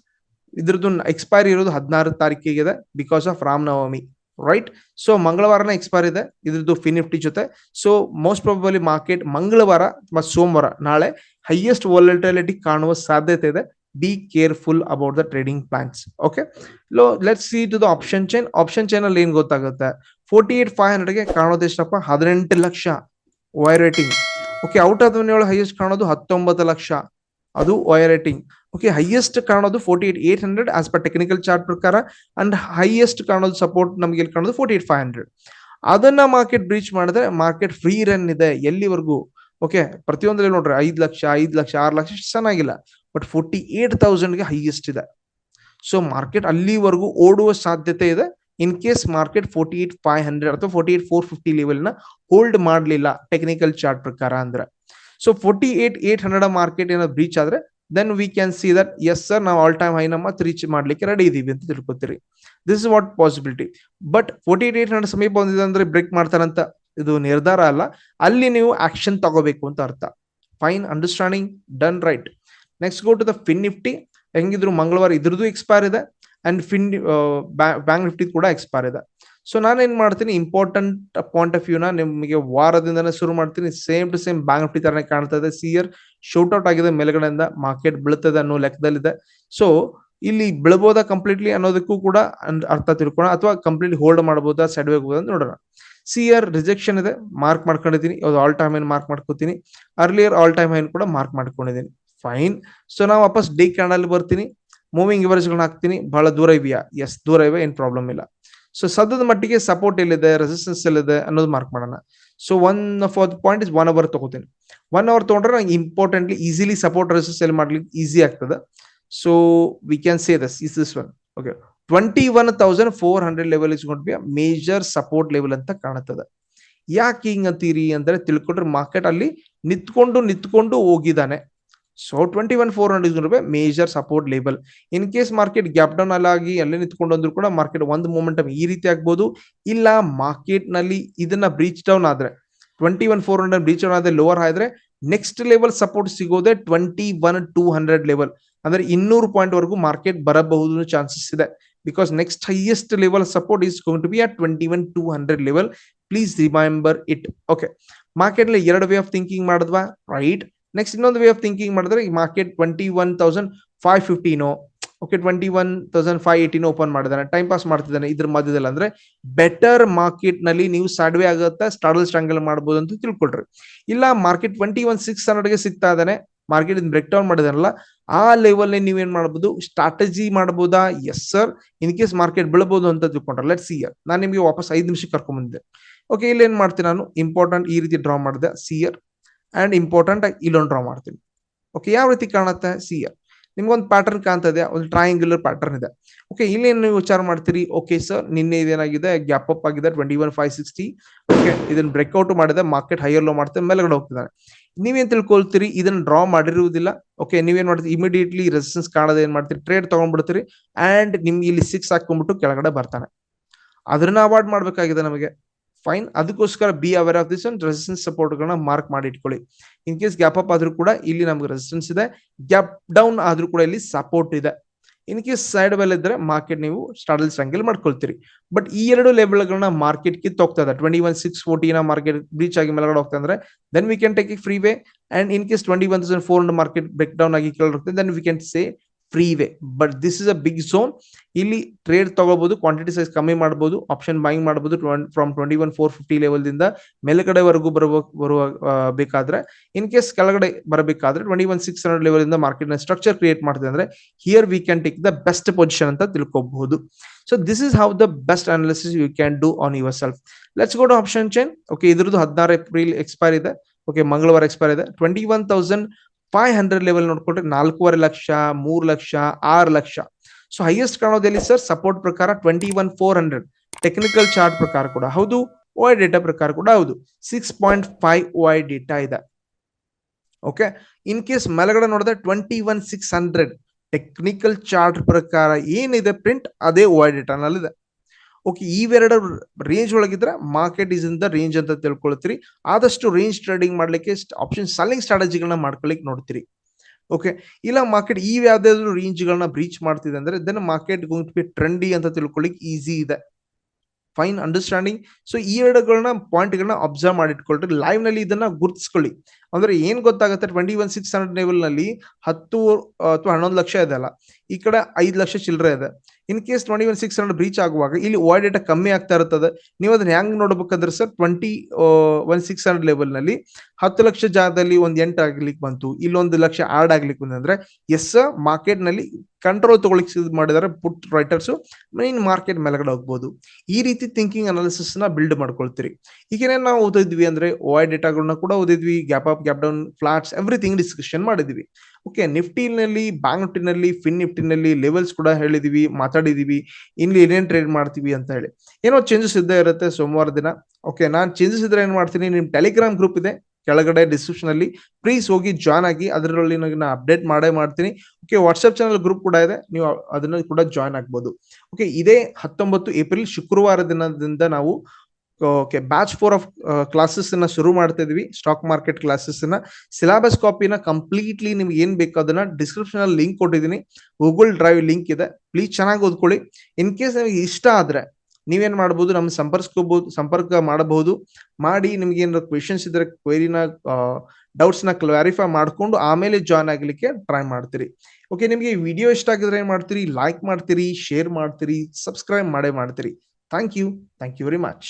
ಇದ್ರದ್ದು ಎಕ್ಸ್ಪೈರ್ ಇರೋದು ಹದಿನಾರು ತಾರೀಕಿಗೆ because of Ramanavami right so ಮಂಗಳವಾರನ expire ಇದೆ, ಇದ್ರದ್ದು ಫಿನಿಫ್ಟಿ ಜೊತೆ. ಸೊ ಮೋಸ್ಟ್ ಪ್ರಾಬಲಿ ಮಾರ್ಕೆಟ್ ಮಂಗಳವಾರ, ಮತ್ತು ಸೋಮವಾರ, ನಾಳೆ ಹೈಯೆಸ್ಟ್ ವಾಲಟಿಲಿಟಿ ಕಾಣುವ ಸಾಧ್ಯತೆ ಇದೆ. Be careful about the trading plans okay low let see to the option chain option chain ಅಲ್ಲಿ ಏನ್ ಗೊತ್ತಾಗುತ್ತೆ? ಫೋರ್ಟಿ ಏಟ್ ಫೈವ್ ಹಂಡ್ರೆಡ್ಗೆ ಕಾಣೋದು ಎಷ್ಟಪ್ಪ? ಹದಿನೆಂಟು lakh why rating okay out of ಒಳಗೆ ಹೈಯೆಸ್ಟ್ ಕಾಣೋದು ಹತ್ತೊಂಬತ್ತು ಲಕ್ಷ. ಅದು ವೈ ರೇಟಿಂಗ್ ಓಕೆ ಹೈಯೆಸ್ಟ್ ಕಾಣೋದು forty eight eight hundred as per technical chart ಪ್ರಕಾರ. ಅಂಡ್ ಹೈಯೆಸ್ಟ್ ಕಾಣೋದು ಸಪೋರ್ಟ್ ನಮಗೆ ಇಲ್ಲಿ ಕಾಣೋದು ಫೋರ್ಟಿ ಏಟ್ ಫೈವ್ ಹಂಡ್ರೆಡ್ ಅದನ್ನ ಮಾರ್ಕೆಟ್ ಬ್ರೀಚ್ ಮಾಡಿದ್ರೆ ಮಾರ್ಕೆಟ್ ಫ್ರೀ ರನ್ ಇದೆ ಎಲ್ಲಿವರೆಗೂ? ಓಕೆ ಪ್ರತಿಯೊಂದ್ರಲ್ಲಿ ನೋಡ್ರಿ ಐದ್ ಲಕ್ಷ ಐದ್ ಲಕ್ಷ, ಆರು ಲಕ್ಷ ಚೆನ್ನಾಗಿಲ್ಲ ಬಟ್ ಫೋರ್ಟಿ ಏಟ್ ತೌಸಂಡ್ಗೆ ಹೈಯೆಸ್ಟ್ ಇದೆ. ಸೊ ಮಾರ್ಕೆಟ್ ಅಲ್ಲಿವರೆಗೂ ಓಡುವ ಸಾಧ್ಯತೆ ಇದೆ. In case market forty eight five hundred ಅಥವಾ ಫೋರ್ಟಿ ಏಟ್ ಫೋರ್ ಫಿಫ್ಟಿ ಲೆವೆಲ್ನ ಹೋಲ್ಡ್ ಮಾಡಲಿಲ್ಲ ಟೆಕ್ನಿಕಲ್ ಚಾರ್ಟ್ ಪ್ರಕಾರ ಅಂದ್ರೆ. So forty eight eight hundred market ಏನಾದ್ರು ಬ್ರೀಚ್ ಆದ್ರೆ then we can see that yes sir ನಾವು ಆಲ್ ಟೈಮ್ ಹೈ ನಮ್ಮ reach ಮಾಡ್ಲಿಕ್ಕೆ ರೆಡಿ ಇದೀವಿ ಅಂತ ತಿಳ್ಕೊತೀರಿ. This is what possibility but forty eight eight hundred ಸಮೀಪ ಬಂದಿದೆ ಅಂದ್ರೆ ಬ್ರೇಕ್ ಮಾಡ್ತಾರಂತ ಇದು ನಿರ್ಧಾರ ಅಲ್ಲ. ಅಲ್ಲಿ ನೀವು ಆಕ್ಷನ್ ತಗೋಬೇಕು ಅಂತ ಅರ್ಥ. Fine understanding done right next go to the Fin Nifty ಹೆಂಗಿದ್ರು ಮಂಗಳವಾರ ಇದ್ರದ್ದು ಎಕ್ಸ್ಪೈರ್ ಇದೆ ಅಂಡ್ ಫಿನ್ ಬ್ಯಾಂಕ್ ನಿಫ್ಟಿ ಕೂಡ ಎಕ್ಸ್ಪೈರ್ ಇದೆ. ಸೊ ನಾನೇನ್ ಮಾಡ್ತೀನಿ? ಇಂಪಾರ್ಟೆಂಟ್ ಪಾಯಿಂಟ್ ಆಫ್ ವ್ಯೂನ ನಿಮಗೆ ವಾರದಿಂದನೇ ಶುರು ಮಾಡ್ತೀನಿ. Same to same bank Nifty ತರನೇ ಕಾಣ್ತಾ ಇದೆ. ಸಿಯರ್ ಶೂಟ್ ಔಟ್ ಆಗಿದೆ ಮೇಲ್ಗಡೆಯಿಂದ. ಮಾರ್ಕೆಟ್ ಬೀಳ್ತದೆ ಅನ್ನೋ ಲೆಕ್ಕದಲ್ಲಿದೆ. ಸೊ ಇಲ್ಲಿ ಬೀಳ್ಬೋದಾ ಕಂಪ್ಲೀಟ್ಲಿ ಅನ್ನೋದಕ್ಕೂ ಕೂಡ ಅರ್ಥ ತಿಳ್ಕೋಣ ಅಥವಾ ಕಂಪ್ಲೀಟ್ಲಿ ಹೋಲ್ಡ್ ಮಾಡಬಹುದಾ ಸೆಡ್ ಅಂತ ನೋಡೋಣ. ಸಿ ಆರ್ ರಿಜೆಕ್ಷನ್ ಇದೆ ಮಾರ್ಕ್ ಮಾಡ್ಕೊಂಡಿದ್ದೀನಿ. ಯಾವ್ದು ಆಲ್ ಟೈಮ್ ಏನು ಮಾರ್ಕ್ ಮಾಡ್ಕೋತೀನಿ. ಅರ್ಲಿಯರ್ ಆಲ್ ಟೈಮ್ ಏನು ಕೂಡ ಮಾರ್ಕ್ ಮಾಡ್ಕೊಂಡಿದ್ದೀನಿ. ಫೈನ್ ಸೊ ನಾವು ವಾಪಸ್ ಡಿ ಕ್ಯಾಂಡಲ್ ಬರ್ತೀನಿ. ಮೂವಿಂಗ್ ಗಳನ್ನ ಹಾಕ್ತೀನಿ. ಬಹಳ ದೂರ ಇದೆಯಾ ಎಸ್ ದೂರ ಇವೆ, ಏನು ಪ್ರಾಬ್ಲಮ್ ಇಲ್ಲ. ಸೊ ಸದ್ಯದ ಮಟ್ಟಿಗೆ ಸಪೋರ್ಟ್ ಎಲ್ಲಿದೆ ರೆಸಿಸ್ಟೆನ್ಸ್ ಎಲ್ಲಿದೆ ಅನ್ನೋದು ಮಾರ್ಕ್ ಮಾಡೋಣ. So one for the point is one hour ತಗೋತೀನಿ. ಒನ್ ಅವರ್ ತಗೊಂಡ್ರೆ ನಂಗೆ ಇಂಪಾರ್ಟೆಂಟ್ಲಿ ಈಸಿಲಿ ಸಪೋರ್ಟ್ ರೆಸಿಸ್ಟೆನ್ಸ್ ಎಲ್ಲಿ ಮಾಡ್ಲಿಕ್ಕೆ ಈಸಿ ಆಗ್ತದೆ. So we can say thus is this one okay twenty one thousand four hundred level ಇಸ್ಕೊಂಡ್ವಿ major support level ಅಂತ ಕಾಣುತ್ತದೆ. ಯಾಕೆ ಹಿಂಗ್ ಅಂತೀರಿ ಅಂದ್ರೆ ತಿಳ್ಕೊಂಡ್ರೆ ಮಾರ್ಕೆಟ್ ಅಲ್ಲಿ ನಿಂತ್ಕೊಂಡು ನಿಂತ್ಕೊಂಡು ಹೋಗಿದ್ದಾನೆ. So twenty one four hundred ರೂಪಾಯಿ major support label in case market gap down ಆಗಿ ಅಲ್ಲೇ ನಿಂತ್ಕೊಂಡು ಅಂದ್ರೂ ಕೂಡ ಮಾರ್ಕೆಟ್ ಒಂದು ಮೂಮೆಂಟಮ್ ಈ ರೀತಿ ಆಗ್ಬೋದು. ಇಲ್ಲ ಮಾರ್ಕೆಟ್ನಲ್ಲಿ ಇದನ್ನ ಬ್ರೀಚ್ ಡೌನ್ ಆದ್ರೆ twenty one four hundred breach down ಆದ್ರೆ ಲೋವರ್ ಆದ್ರೆ next level support ಸಿಗೋದೆ twenty one two hundred level ಅಂದ್ರೆ ಇನ್ನೂರು ಪಾಯಿಂಟ್ ವರೆಗೂ ಮಾರ್ಕೆಟ್ ಬರಬಹುದು ಚಾನ್ಸಸ್ ಇದೆ. Level support is going to be at twenty one two hundred level please remember it okay market ಎರಡು way of thinking ಮಾಡಿದ್ವಾ right next ಇನ್ನೊಂದು way of thinking ಮಾಡಿದ್ರೆ ಈ market twenty one thousand five ಫಿಫ್ಟಿನೋ okay twenty one thousand five ಏಯ್ಟಿನೋ open ಮಾಡಿದಾನೆ time pass ಮಾಡ್ತಿದ್ದಾನೆ ಇದ್ರ ಮಧ್ಯದಲ್ಲಿ ಅಂದ್ರೆ ಬೆಟರ್ ಮಾರ್ಕೆಟ್ನಲ್ಲಿ ನೀವು ಸಾಡ್ವೆ ಆಗುತ್ತಾ ಸ್ಟಾಡಲ್ ಸ್ಟ್ರಾಂಗಲ್ ಮಾಡ್ಬೋದು ಅಂತ ತಿಳ್ಕೊಳ್ರಿ. ಇಲ್ಲ ಮಾರ್ಕೆಟ್ ಟ್ವೆಂಟಿ ಒನ್ ಸಿಕ್ಸ್ ಹಂಡ್ರೆಡ್ಗೆ ಸಿಗ್ತಾ ಇದ್ದಾನೆ ಮಾರ್ಕೆಟ್ ಬ್ರೇಕ್ ಡೌನ್ ಮಾಡಿದಾರಲ್ಲ, ಆ ಲೆವೆಲ್ ನೀವೇನ್ ಮಾಡಬಹುದು ಸ್ಟ್ರಾಟಜಿ ಮಾಡಬಹುದಾ yes sir in case market ಬೀಳಬಹುದು ಅಂತ ತಿಳ್ಕೊಂಡ್ರೆ ಲೆಟ್ ಸಿ ನಾನು ನಿಮಗೆ ವಾಪಸ್ ಐದು ನಿಮಿಷಕ್ಕೆ ಕರ್ಕೊಂಡ್ ಬಂದಿದ್ದೆ ಓಕೆ ಇಲ್ಲಿ ಏನ್ ಮಾಡ್ತೀನಿ ನಾನು? ಇಂಪಾರ್ಟೆಂಟ್ ಈ ರೀತಿ ಡ್ರಾ ಮಾಡಿದೆ. ಸಿಯರ್ ಅಂಡ್ ಇಂಪಾರ್ಟೆಂಟ್ ಇಲ್ಲೊಂದು ಡ್ರಾ ಮಾಡ್ತೀನಿ. ಓಕೆ ಯಾವ ರೀತಿ ಕಾಣುತ್ತೆ? ಸಿಯರ್ ನಿಮ್ಗೊಂದು ಪ್ಯಾಟರ್ನ್ ಕಾಣ್ತದೆ, ಒಂದು ಟ್ರಯಾಂಗ್ಯುಲರ್ ಪ್ಯಾಟರ್ನ್ ಇದೆ. ಓಕೆ ಇಲ್ಲೇನು ನೀವು ವಿಚಾರ ಮಾಡ್ತೀರಿ? ಓಕೆ ಸರ್ ನಿನ್ನೆ ಇದೇನಾಗಿದೆ? ಗ್ಯಾಪ್ ಅಪ್ ಆಗಿದೆ twenty one five sixty okay ಇದನ್ನ ಬ್ರೇಕ್ಔಟ್ ಮಾಡಿದೆ ಮಾರ್ಕೆಟ್ ಹೈಯರ್ ಲೋ ಮಾಡ್ತಾರೆ ಮೇಲ್ಗಡೆ ಹೋಗ್ತಿದ್ದಾನೆ ನೀವೇನ್ ತಿಳ್ಕೊಳ್ತೀರಿ? ಇದನ್ನ ಡ್ರಾ ಮಾಡಿರುವುದಿಲ್ಲ. ಓಕೆ ನೀವೇನ್ ಮಾಡ್ತೀರಿ? ಇಮಿಡಿಯೇಟ್ಲಿ ರೆಸಿಸ್ಟೆನ್ಸ್ ಕಾಣದೆ ಏನ್ ಮಾಡ್ತೀರಿ? ಟ್ರೇಡ್ ತಗೊಂಡ್ಬಿಡ್ತೀರಿ. ಅಂಡ್ ನಿಮ್ಗೆ ಇಲ್ಲಿ ಸಿಕ್ಸ್ ಹಾಕೊಂಡ್ಬಿಟ್ಟು ಕೆಳಗಡೆ ಬರ್ತಾನೆ. ಅದನ್ನ ಅವಾಯ್ಡ್ ಮಾಡ್ಬೇಕಾಗಿದೆ ನಮಗೆ. ಫೈನ್ ಅದಕ್ಕೋಸ್ಕರ be aware of this and resistance support ಗಳನ್ನ ಮಾರ್ಕ್ ಮಾಡಿ ಇಟ್ಕೊಳ್ಳಿ. ಇನ್ ಕೇಸ್ ಗ್ಯಾಪ್ ಅಪ್ ಆದ್ರೂ ಕೂಡ ಇಲ್ಲಿ ನಮ್ಗೆ ರೆಸಿಸ್ಟೆನ್ಸ್ ಇದೆ. ಗ್ಯಾಪ್ ಡೌನ್ ಆದ್ರೂ ಕೂಡ ಇಲ್ಲಿ ಸಪೋರ್ಟ್ ಇದೆ. ಇನ್ ಕೇಸ್ ಸೈಡ್ ವೆಲ್ ಇದ್ರೆ ಮಾರ್ಕೆಟ್ ನೀವು ಸ್ಟಾಡಲ್ ಸ್ಟ್ರಂಗಲ್ ಮಾಡ್ಕೊಳ್ತೀರಿ. ಬಟ್ ಈ ಎರಡು ಲೆವೆಲ್ಗಳನ್ನ ಮಾರ್ಕೆಟ್ ಕಿತ್ ಹೋಗ್ತದೆ ಟ್ವೆಂಟಿ ಒನ್ ಸಿಕ್ಸ್ ಫೋರ್ಟಿನ ಮಾರ್ಕೆಟ್ ಬ್ರೀಚ್ ಆಗಿ ಮೇಲ್ಗಡೆ ಹೋಗ್ತಾ ಅಂದ್ರೆ then we can take free way and in case twenty one thousand four hundred market break down ಆಗಿ ಕೆಳಗೆ then we can say free way but this is a big zone ಇಲ್ಲಿ trade ತಗೋಬಹುದು quantity size ಕಮ್ಮಿ ಮಾಡಬಹುದು option buying ಮಾಡಬಹುದು from twenty one four fifty level ದಿಂದ ಮೇಲ್ಗಡೆವರೆಗೂ ಬರುವ ಬರುವ ಬೇಕಾದ್ರೆ ಇನ್ ಕೇಸ್ ಕೆಳಗಡೆ ಬರಬೇಕಾದ್ರೆ twenty one six hundred level ಇಂದ ಮಾರ್ಕೆಟ್ನ ಸ್ಟ್ರಕ್ಚರ್ ಕ್ರಿಯೇಟ್ ಮಾಡ್ತದೆ ಅಂದ್ರೆ here we can take the best position ಅಂತ ತಿಳ್ಕೊಬಹುದು. So this is how the best analysis you can do on yourself let's go to option chain okay ಇದ್ರದ್ದು ಹದಿನಾರು April expire ಇದೆ. Okay ಮಂಗಳವಾರ expire ಇದೆ. Twenty one thousand five hundred level ನೋಡ್ಕೊಂಡ್ರೆ ನಾಲ್ಕೂವರೆ ಲಕ್ಷ, ಮೂರು ಲಕ್ಷ, ಆರು ಲಕ್ಷ. ಸೊ ಹೈಯೆಸ್ಟ್ ಕಾಣೋದಲ್ಲಿ ಸರ್ ಸಪೋರ್ಟ್ ಪ್ರಕಾರ twenty one four hundred technical chart ಪ್ರಕಾರ ಕೂಡ ಹೌದು ಓ ಡೇಟಾ ಪ್ರಕಾರ ಕೂಡ ಹೌದು. Six point five O data ಇದೆ. ಓಕೆ ಇನ್ ಕೇಸ್ ಮೇಲ್ಗಡೆ ನೋಡಿದ್ರೆ twenty one six hundred technical chart ಪ್ರಕಾರ ಏನಿದೆ ಪ್ರಿಂಟ್ ಅದೇ ಓ ಡೇಟಾನಲ್ಲಿದೆ ಓಕೆ ಇವೆರಡು range ಒಳಗಿದ್ರೆ market is in the range ಅಂತ ತಿಳ್ಕೊಳ್ತೀರಿ. ಆದಷ್ಟು ರೇಂಜ್ ಟ್ರೇಡಿಂಗ್ ಮಾಡ್ಲಿಕ್ಕೆ ಆಪ್ಷನ್ ಸೆಲ್ಲಿಂಗ್ ಸ್ಟ್ರಾಟಜಿಗಳನ್ನ ಮಾಡ್ಕೊಳ್ಳಿಕ್ ನೋಡ್ತೀರಿ. ಓಕೆ ಇಲ್ಲ ಮಾರ್ಕೆಟ್ ಈ ಯಾವ್ದಾದ್ರು ರೇಂಜ್ ಗಳನ್ನ ಬ್ರೀಚ್ ಮಾಡ್ತಿದೆ ಅಂದ್ರೆ then market going to be trendy ಅಂತ ತಿಳ್ಕೊಳ್ಳಿಕ್ ಈಸಿ ಇದೆ. ಫೈನ್ ಅಂಡರ್ಸ್ಟ್ಯಾಂಡಿಂಗ್ ಸೊ ಈ ಎರಡುಗಳನ್ನ ಪಾಯಿಂಟ್ಗಳನ್ನ ಅಬ್ಸರ್ವ್ ಮಾಡಿಟ್ಕೊಳ್ರಿ. ಲೈವ್ನಲ್ಲಿ ಇದನ್ನ ಗುರುತಿಸ್ಕೊಳ್ಳಿ. ಅಂದ್ರೆ ಏನ್ ಗೊತ್ತಾಗುತ್ತೆ? ಟ್ವೆಂಟಿ ಒನ್ ಸಿಕ್ಸ್ ಹಂಡ್ರೆಡ್ ಲೆವೆಲ್ನಲ್ಲಿ ಹತ್ತು ಅಥವಾ ಹನ್ನೊಂದು ಲಕ್ಷ ಇದೆ ಅಲ್ಲ. ಈ ಕಡೆ ಐದು ಲಕ್ಷ ಚಿಲ್ಲರೆ ಇದೆ. In case twenty one six hundred breach ಆಗುವಾಗ ಇಲ್ಲಿ ವಾಯ್ ಡೇಟಾ ಕಮ್ಮಿ ಆಗ್ತಾ ಇರ್ತದೆ ನೀವು ಅದನ್ನ ಹೆಂಗ್ ನೋಡ್ಬೇಕಂದ್ರೆ sir twenty one six hundred ಲೆವೆಲ್ನಲ್ಲಿ ಹತ್ತು ಲಕ್ಷ ಜಾಗದಲ್ಲಿ ಒಂದ್ ಎಂಟು ಆಗ್ಲಿಕ್ಕೆ ಬಂತು. ಇಲ್ಲೊಂದು ಲಕ್ಷ ಆಡ್ ಆಗ್ಲಿಕ್ಕೆ ಬಂದ್ರೆ ಎಸ್ ಮಾರ್ಕೆಟ್ನಲ್ಲಿ ಕಂಟ್ರೋಲ್ ತಗೊಳಿಕ್ ಮಾಡಿದರೆ ಪುಟ್ ರೈಟರ್ಸ್ ಮೈನ್ ಮಾರ್ಕೆಟ್ ಮೇಲ್ಗಡೆ ಹೋಗ್ಬೋದು. ಈ ರೀತಿ ಥಿಂಕಿಂಗ್ ಅನಾಲಿಸಿಸ್ನ ಬಿಲ್ಡ್ ಮಾಡ್ಕೊಳ್ತೀರಿ. ಈಗೇನೇ ನಾವು ಓದಿದ್ವಿ ಅಂದ್ರೆ ವಾಯ್ ಡೇಟಾಗಳನ್ನ ಕೂಡ ಓದಿದ್ವಿ gap up gap down flats everything discussion ಮಾಡಿದ್ವಿ. ಓಕೆ ನಿಫ್ಟಿನಲ್ಲಿ ಬ್ಯಾಂಕ್ ನಿಫ್ಟಿನಲ್ಲಿ ಫಿನ್ ನಿಫ್ಟಿನಲ್ಲಿ ಲೆವೆಲ್ಸ್ ಕೂಡ ಹೇಳಿದೀವಿ, ಮಾತಾಡಿದೀವಿ, ಇಲ್ಲಿ ಏನೇನು ಟ್ರೇಡ್ ಮಾಡ್ತೀವಿ ಅಂತ ಹೇಳಿ. ಏನೋ ಚೇಂಜಸ್ ಇದ್ದೇ ಇರುತ್ತೆ ಸೋಮವಾರ ದಿನ. ಓಕೆ ನಾನು ಚೇಂಜಸ್ ಇದ್ರೆ ಏನು ಮಾಡ್ತೀನಿ ನಿಮ್ಮ ಟೆಲಿಗ್ರಾಮ್ ಗ್ರೂಪ್ ಇದೆ, ಕೆಳಗಡೆ ಡಿಸ್ಕ್ರಿಪ್ಷನ್ ಅಲ್ಲಿ. ಪ್ಲೀಸ್ ಹೋಗಿ ಜಾಯ್ನ್ ಆಗಿ ಅದರಲ್ಲಿ ನಾನು ಅಪ್ಡೇಟ್ ಮಾಡೇ ಮಾಡ್ತೀನಿ. ಓಕೆ ವಾಟ್ಸ್ಆಪ್ ಚಾನಲ್ ಗ್ರೂಪ್ ಕೂಡ ಇದೆ, ನೀವು ಅದನ್ನು ಕೂಡ ಜಾಯ್ನ್ ಆಗ್ಬೋದು. ಓಕೆ ಇದೇ ಹತ್ತೊಂಬತ್ತು ಏಪ್ರಿಲ್ ಶುಕ್ರವಾರ ದಿನದಿಂದ ನಾವು okay batch four of classes ಅನ್ನ ಶುರು ಮಾಡ್ತಾ ಇದೀವಿ ಸ್ಟಾಕ್ ಮಾರ್ಕೆಟ್ ಕ್ಲಾಸಸ್ನ ಸಿಲಾಬಸ್ ಕಾಪಿನ ಕಂಪ್ಲೀಟ್ಲಿ ನಿಮ್ಗೆ ಏನ್ ಬೇಕು ಅದನ್ನ ಡಿಸ್ಕ್ರಿಪ್ಷನ್ ಅಲ್ಲಿ ಲಿಂಕ್ ಕೊಟ್ಟಿದ್ದೀನಿ. ಗೂಗಲ್ ಡ್ರೈವ್ ಲಿಂಕ್ ಇದೆ. ಪ್ಲೀಸ್ ಚೆನ್ನಾಗಿ ಓದ್ಕೊಳ್ಳಿ. ಇನ್ ಕೇಸ್ ನಿಮಗೆ ಇಷ್ಟ ಆದ್ರೆ ನೀವೇನ್ ಮಾಡಬಹುದು ನಮ್ಗೆ ಸಂಪರ್ಕಿಸಬಹುದು ಸಂಪರ್ಕ ಮಾಡಬಹುದು. ಮಾಡಿ ನಿಮ್ಗೆ ಏನಾದ್ರು ಕ್ವೆಶನ್ಸ್ ಇದ್ರೆ ಕ್ವೈರಿನ ಡೌಟ್ಸ್ನ ಕ್ಲಾರಿಫೈ ಮಾಡ್ಕೊಂಡು ಆಮೇಲೆ ಜಾಯ್ನ್ ಆಗ್ಲಿಕ್ಕೆ ಟ್ರೈ ಮಾಡ್ತೀರಿ. ಓಕೆ ನಿಮ್ಗೆ ವಿಡಿಯೋ ಇಷ್ಟ ಆಗಿದ್ರೆ ಏನ್ ಮಾಡ್ತೀರಿ? ಲೈಕ್ ಮಾಡ್ತೀರಿ ಶೇರ್ ಮಾಡ್ತೀರಿ ಸಬ್ಸ್ಕ್ರೈಬ್ ಮಾಡೇ ಮಾಡ್ತೀರಿ. Thank you thank you very much